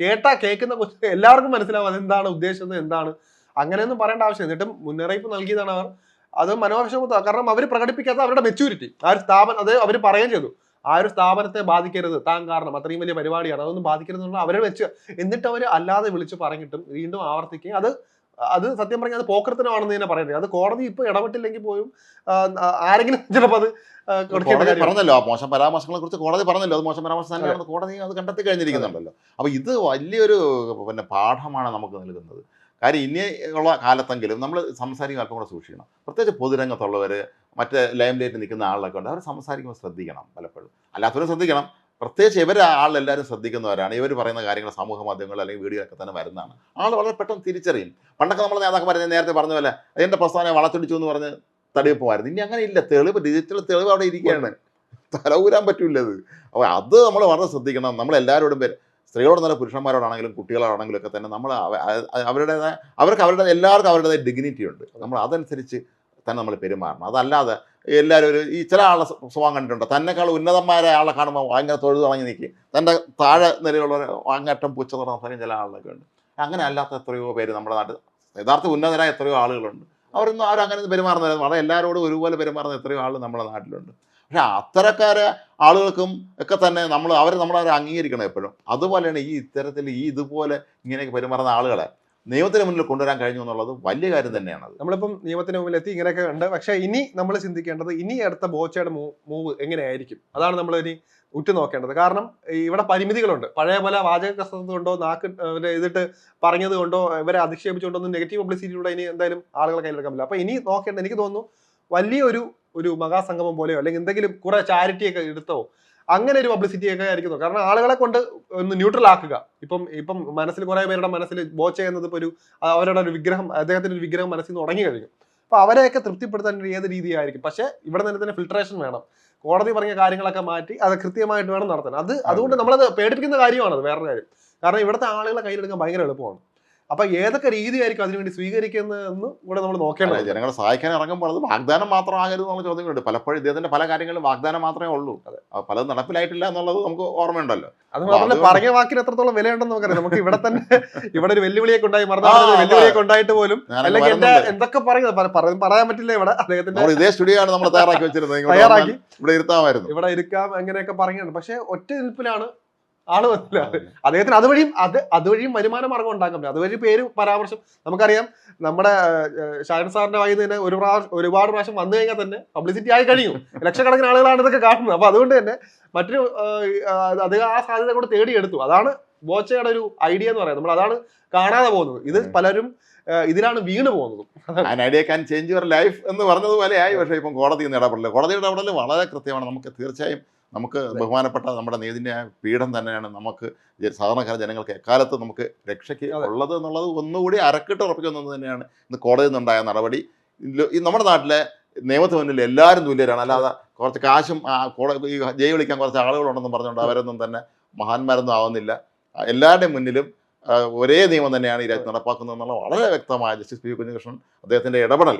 കേട്ടാ കേൾക്കുന്ന കൊച്ചു എല്ലാവർക്കും മനസ്സിലാവും അതെന്താണ് ഉദ്ദേശിച്ചത് എന്താണ്. അങ്ങനെയൊന്നും പറയേണ്ട ആവശ്യം എന്നിട്ടും മുന്നറിയിപ്പ് നൽകിയതാണ് അവർ. അത് മനോവിഷമത്വം കാരണം അവർ പ്രകടിപ്പിക്കാത്ത അവരുടെ മെച്ചൂരിറ്റി ആ ഒരു സ്ഥാപനം അത് അവർ പറയുകയും ചെയ്തു. ആ ഒരു സ്ഥാപനത്തെ ബാധിക്കരുത്. താൻ കാരണം. അത്രയും വലിയ പരിപാടിയാണ്. അതൊന്നും ബാധിക്കരുത് എന്നുള്ള അവരെ വെച്ച് എന്നിട്ട് അവർ അല്ലാതെ വിളിച്ച് പറഞ്ഞിട്ടും വീണ്ടും ആവർത്തിക്കുകയും അത് അത് സത്യം പറഞ്ഞാൽ അത് പോക്കർത്തനമാണെന്ന് തന്നെ പറയുന്നത് അത് കോടതി ഇപ്പൊ ഇടപെട്ടില്ലെങ്കിൽ പോലും ആരെങ്കിലും ചിലപ്പോൾ അത് പറഞ്ഞല്ലോ. ആ മോശം പരാമർശങ്ങളെ കുറിച്ച് കോടതി പറഞ്ഞല്ലോ. അത് മോശം പരാമർശം തന്നെയാണെന്ന് കോടതി അത് കണ്ടെത്തി കഴിഞ്ഞിരിക്കുന്നുണ്ടല്ലോ. അപ്പൊ ഇത് വലിയൊരു പിന്നെ പാഠമാണ് നമുക്ക് നൽകുന്നത്. കാര്യം ഇനി ഉള്ള കാലത്തെങ്കിലും നമ്മൾ സംസാരിക്കും അല്പം കൂടെ സൂക്ഷിക്കണം. പ്രത്യേകിച്ച് പൊതുരംഗത്തുള്ളവർ മറ്റ് ലൈം ലൈറ്റ് നിൽക്കുന്ന ആളിലൊക്കെ ഉണ്ട്. അവർ സംസാരിക്കുമ്പോൾ ശ്രദ്ധിക്കണം പലപ്പോഴും. അല്ലാത്തവരും ശ്രദ്ധിക്കണം. പ്രത്യേകിച്ച് ഇവരെ ആളെല്ലാവരും ശ്രദ്ധിക്കുന്നവരാണ്. ഇവർ പറയുന്ന കാര്യങ്ങൾ സമൂഹ മാധ്യമങ്ങൾ അല്ലെങ്കിൽ വീഡിയോ ഒക്കെ തന്നെ വരുന്നതാണ്. ആൾ വളരെ പെട്ടെന്ന് തിരിച്ചറിയും. പണ്ടൊക്കെ നമ്മൾ പറഞ്ഞ നേരത്തെ പറഞ്ഞ പോലെ എന്റെ പ്രസ്ഥാനം വളച്ചൊടിച്ചു എന്ന് പറഞ്ഞ് തടിവെപ്പുമായിരുന്നു. ഇനി അങ്ങനെ ഇല്ല. തെളിവ് ഡിജിറ്റൽ തെളിവ് അവിടെ ഇരിക്കുകയാണ്. തലവൂരാൻ പറ്റില്ല അത് അപ്പോൾ അത് നമ്മൾ വളരെ ശ്രദ്ധിക്കണം. നമ്മളെല്ലാവരോടും പേര് സ്ത്രീകളോട് പുരുഷന്മാരോടാണെങ്കിലും കുട്ടികളോടാണെങ്കിലും ഒക്കെ തന്നെ നമ്മൾ അവരുടേതായ അവർക്ക് അവരുടെ എല്ലാവർക്കും അവരുടേതായ ഡിഗ്നിറ്റി ഉണ്ട്. നമ്മൾ അതനുസരിച്ച് തന്നെ നമ്മൾ പെരുമാറണം. അതല്ലാതെ എല്ലാവരും ഒരു ഈ ചില ആളെ സ്വഭാവം കണ്ടിട്ടുണ്ട്? തന്നെക്കാൾ ഉന്നതന്മാരായ ആളെ കാണുമ്പോൾ ഭയങ്കര തൊഴുതു തുടങ്ങി നിൽക്കും തന്റെ താഴെ നിലയിലുള്ളവർ പൂച്ച പുച്ഛ സമയം ചില ആളുകളൊക്കെ ഉണ്ട്. അങ്ങനെ അല്ലാത്ത എത്രയോ പേര് നമ്മുടെ നാട്ടിൽ യഥാർത്ഥ ഉന്നതരായ എത്രയോ ആളുകളുണ്ട്. അവരൊന്നും അവരങ്ങനെ പെരുമാറുന്നില്ല വളരെ എല്ലാവരോടും ഒരുപോലെ പെരുമാറുന്ന എത്രയോ ആൾ നമ്മുടെ നാട്ടിലുണ്ട്. പക്ഷെ അത്തരക്കാരെ ആളുകൾക്കും ഒക്കെ തന്നെ നമ്മൾ അവരെ നമ്മളവരെ അംഗീകരിക്കണം എപ്പോഴും. അതുപോലെയാണ് ഈ ഇത്തരത്തിൽ ഈ ഇതുപോലെ ഇങ്ങനെയൊക്കെ പെരുമാറുന്ന ആളുകളെ നിയമത്തിന് മുന്നിൽ കൊണ്ടുവരാൻ കഴിഞ്ഞു എന്നുള്ളത് വലിയ കാര്യം തന്നെയാണ് നമ്മളിപ്പം നിയമത്തിന് മുമ്പിൽ എത്തി ഇങ്ങനെയൊക്കെ ഉണ്ട്. പക്ഷെ ഇനി നമ്മൾ ചിന്തിക്കേണ്ടത് ഇനി അടുത്ത ബോച്ചയുടെ മൂവ് എങ്ങനെയായിരിക്കും? അതാണ് നമ്മൾ ഇനി ഉറ്റുനോക്കേണ്ടത് കാരണം ഇവിടെ പരിമിതികളുണ്ട്. പഴയ പോലെ വാചക കസരത്ത് കൊണ്ടോ നാക്ക് ഇതിട്ട് പറഞ്ഞത് കൊണ്ടോ ഇവരെ അധിക്ഷേപിച്ചുകൊണ്ടോ ഒന്നും നെഗറ്റീവ് പബ്ലിസിറ്റിയിലൂടെ ഇനി എന്തായാലും ആളുകളെ കയ്യിലെടുക്കാൻ പറ്റില്ല. അപ്പൊ ഇനി നോക്കേണ്ടത് എനിക്ക് തോന്നുന്നു വലിയൊരു ഒരു മഹാസംഗമം പോലെയോ അല്ലെങ്കിൽ എന്തെങ്കിലും കുറെ ചാരിറ്റി ഒക്കെ എടുത്തോ അങ്ങനെ ഒരു പബ്ലിസിറ്റി ഒക്കെ ആയിരിക്കും കാരണം ആളുകളെ കൊണ്ട് ഒന്ന് ന്യൂട്രൽ ആക്കുക. ഇപ്പം ഇപ്പം മനസ്സിൽ കുറെ പേരുടെ മനസ്സിൽ ബോച്ച എന്നത് ഇപ്പോൾ ഒരു അവരുടെ ഒരു വിഗ്രഹം അദ്ദേഹത്തിന്റെ ഒരു വിഗ്രഹം മനസ്സിൽ നിന്ന് ഉടങ്ങി കഴിഞ്ഞു. അപ്പോൾ അവരെയൊക്കെ തൃപ്തിപ്പെടുത്താൻ ഒരു ഏത് രീതിയായിരിക്കും? പക്ഷേ ഇവിടെ നിന്ന് തന്നെ ഫിൽട്രേഷൻ വേണം. കോടതി പറഞ്ഞ കാര്യങ്ങളൊക്കെ മാറ്റി അത് കൃത്യമായിട്ട് വേണം നടത്താൻ. അത്. അതുകൊണ്ട് നമ്മളത് പേടിപ്പിക്കുന്ന കാര്യമാണ് അത് വേറൊരു കാര്യം. കാരണം ഇവിടുത്തെ ആളുകളെ കയ്യിലെടുക്കാൻ ഭയങ്കര എളുപ്പമാണ്. അപ്പൊ ഏതൊക്കെ രീതിയായിരിക്കും അതിനുവേണ്ടി സ്വീകരിക്കുന്നതെന്ന് കൂടെ നമ്മൾ നോക്കേണ്ടത്? ജനങ്ങളെ സഹായിക്കാൻ ഇറങ്ങുമ്പോൾ അത് വാഗ്ദാനം മാത്രമാകരുത് എന്നുള്ള ചോദ്യങ്ങളുണ്ട്. പലപ്പോഴും ഇദ്ദേഹത്തിന്റെ പല കാര്യങ്ങളും വാഗ്ദാനം മാത്രമേ ഉള്ളൂ. അതെ. പലതും നടപ്പിലായിട്ടില്ല എന്നുള്ളത് നമുക്ക് ഓർമ്മയുണ്ടല്ലോ. അത് മാത്രമല്ല പറഞ്ഞ വാക്കിന് എത്രത്തോളം വിലയുണ്ടെന്ന് നമുക്കറിയാം. നമുക്ക് ഇവിടെ തന്നെ ഇവിടെ ഒരു വെല്ലുവിളിയൊക്കെ ഉണ്ടായി. മറുനാട്ടിൽ ആ, വെല്ലുവിളിയൊക്കെ ഉണ്ടായിട്ട് പോലും അല്ലെങ്കിൽ എന്റെ എന്തൊക്കെ പറയുന്നത്? പറ- പറ- പറയാൻ പറ്റില്ല ഇവിടെ. അദ്ദേഹത്തിന്റെ ഇതേ സ്റ്റുഡിയോ ആണ് നമ്മൾ തയ്യാറാക്കി വെച്ചിരുന്നത്. തയ്യാറാക്കി. ഇവിടെ ഇരുത്താമായിരുന്നു. ഇവിടെ ഇരിക്കാം അങ്ങനെയൊക്കെ പറയുന്നുണ്ട്. പക്ഷെ ഒറ്റ നിൽപ്പിലാണ് ആൾ വന്നില്ല. അദ്ദേഹത്തിന് അതുവഴിയും അത് അതുവഴിയും വരുമാന മാർഗം ഉണ്ടാക്കാൻ പറ്റും. അതുവഴി പേര് പരാമർശം. നമുക്കറിയാം നമ്മുടെ ഷാൻ സാറിന്റെ വായിൽ തന്നെ ഒരു പ്രാവശ്യം ഒരുപാട് പ്രാവശ്യം വന്നു കഴിഞ്ഞാൽ തന്നെ പബ്ലിസിറ്റി ആയി കഴിയും. ലക്ഷക്കണക്കിന് ആളുകളാണ് ഇതൊക്കെ കാണുന്നത്. അപ്പൊ അതുകൊണ്ട് തന്നെ മറ്റൊരു അദ്ദേഹം ആ സാധ്യത കൂടെ തേടിയെടുത്തു അതാണ് ബോച്ചയുടെ ഒരു ഐഡിയ എന്ന് പറയുന്നത്. നമ്മൾ അതാണ് കാണാതെ പോകുന്നത്. ഇത് പലരും ഇതിനാണ് ഇതിലാണ് വീണ് പോകുന്നത്. Idea can change your life എന്ന് പറഞ്ഞതുപോലെ ആയി. പക്ഷേ ഇപ്പം കോടതി നിന്ന് കോടതി ഇടപെടൽ വളരെ കൃത്യമാണ്. നമുക്ക് തീർച്ചയായും നമുക്ക് ബഹുമാനപ്പെട്ട നമ്മുടെ നീതിന്റെ പീഠം തന്നെയാണ് നമുക്ക് സാധാരണക്കാര ജനങ്ങൾക്ക് എക്കാലത്ത് നമുക്ക് രക്ഷയ്ക്ക്. ഉള്ളത് എന്നുള്ളത് ഒന്നുകൂടി അരക്കിട്ട് ഉറപ്പിക്കുന്നത് തന്നെയാണ് ഇന്ന് കോടതിയിൽ നിന്നുണ്ടായ നടപടി. ഈ നമ്മുടെ നാട്ടിലെ നിയമത്തിന് മുന്നിൽ എല്ലാവരും തുല്യരാണ്. അല്ലാതെ കുറച്ച് കാശും ആ, കോടതി ഈ ജയിൽ വിളിക്കാൻ കുറച്ച് ആളുകളുണ്ടെന്നും പറഞ്ഞുകൊണ്ട് അവരൊന്നും തന്നെ മഹാന്മാരൊന്നും ആവുന്നില്ല. എല്ലാവരുടെയും മുന്നിലും ഒരേ നിയമം തന്നെയാണ് ഈ രാജ്യത്ത് നടപ്പാക്കുന്നത് എന്നുള്ള വളരെ വ്യക്തമായ ജസ്റ്റിസ് പി കുഞ്ഞകൃഷ്ണൻ അദ്ദേഹത്തിന്റെ ഇടപെടൽ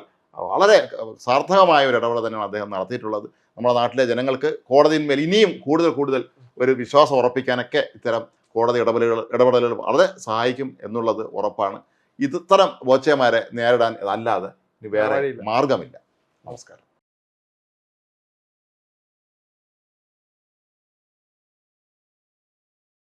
വളരെ സാർത്ഥകമായ ഒരു ഇടപെടൽ തന്നെയാണ് അദ്ദേഹം നടത്തിയിട്ടുള്ളത്. നമ്മുടെ നാട്ടിലെ ജനങ്ങൾക്ക് കോടതിയിന്മേൽ ഇനിയും കൂടുതൽ കൂടുതൽ ഒരു വിശ്വാസം ഉറപ്പിക്കാനൊക്കെ ഇത്തരം കോടതി ഇടപെടലുകൾ ഇടപെടലുകൾ വളരെ സഹായിക്കും എന്നുള്ളത് ഉറപ്പാണ്. ഇത്തരം ബോച്ചമാരെ നേരിടാൻ അല്ലാതെ വേറെ. മാർഗമില്ല നമസ്കാരം.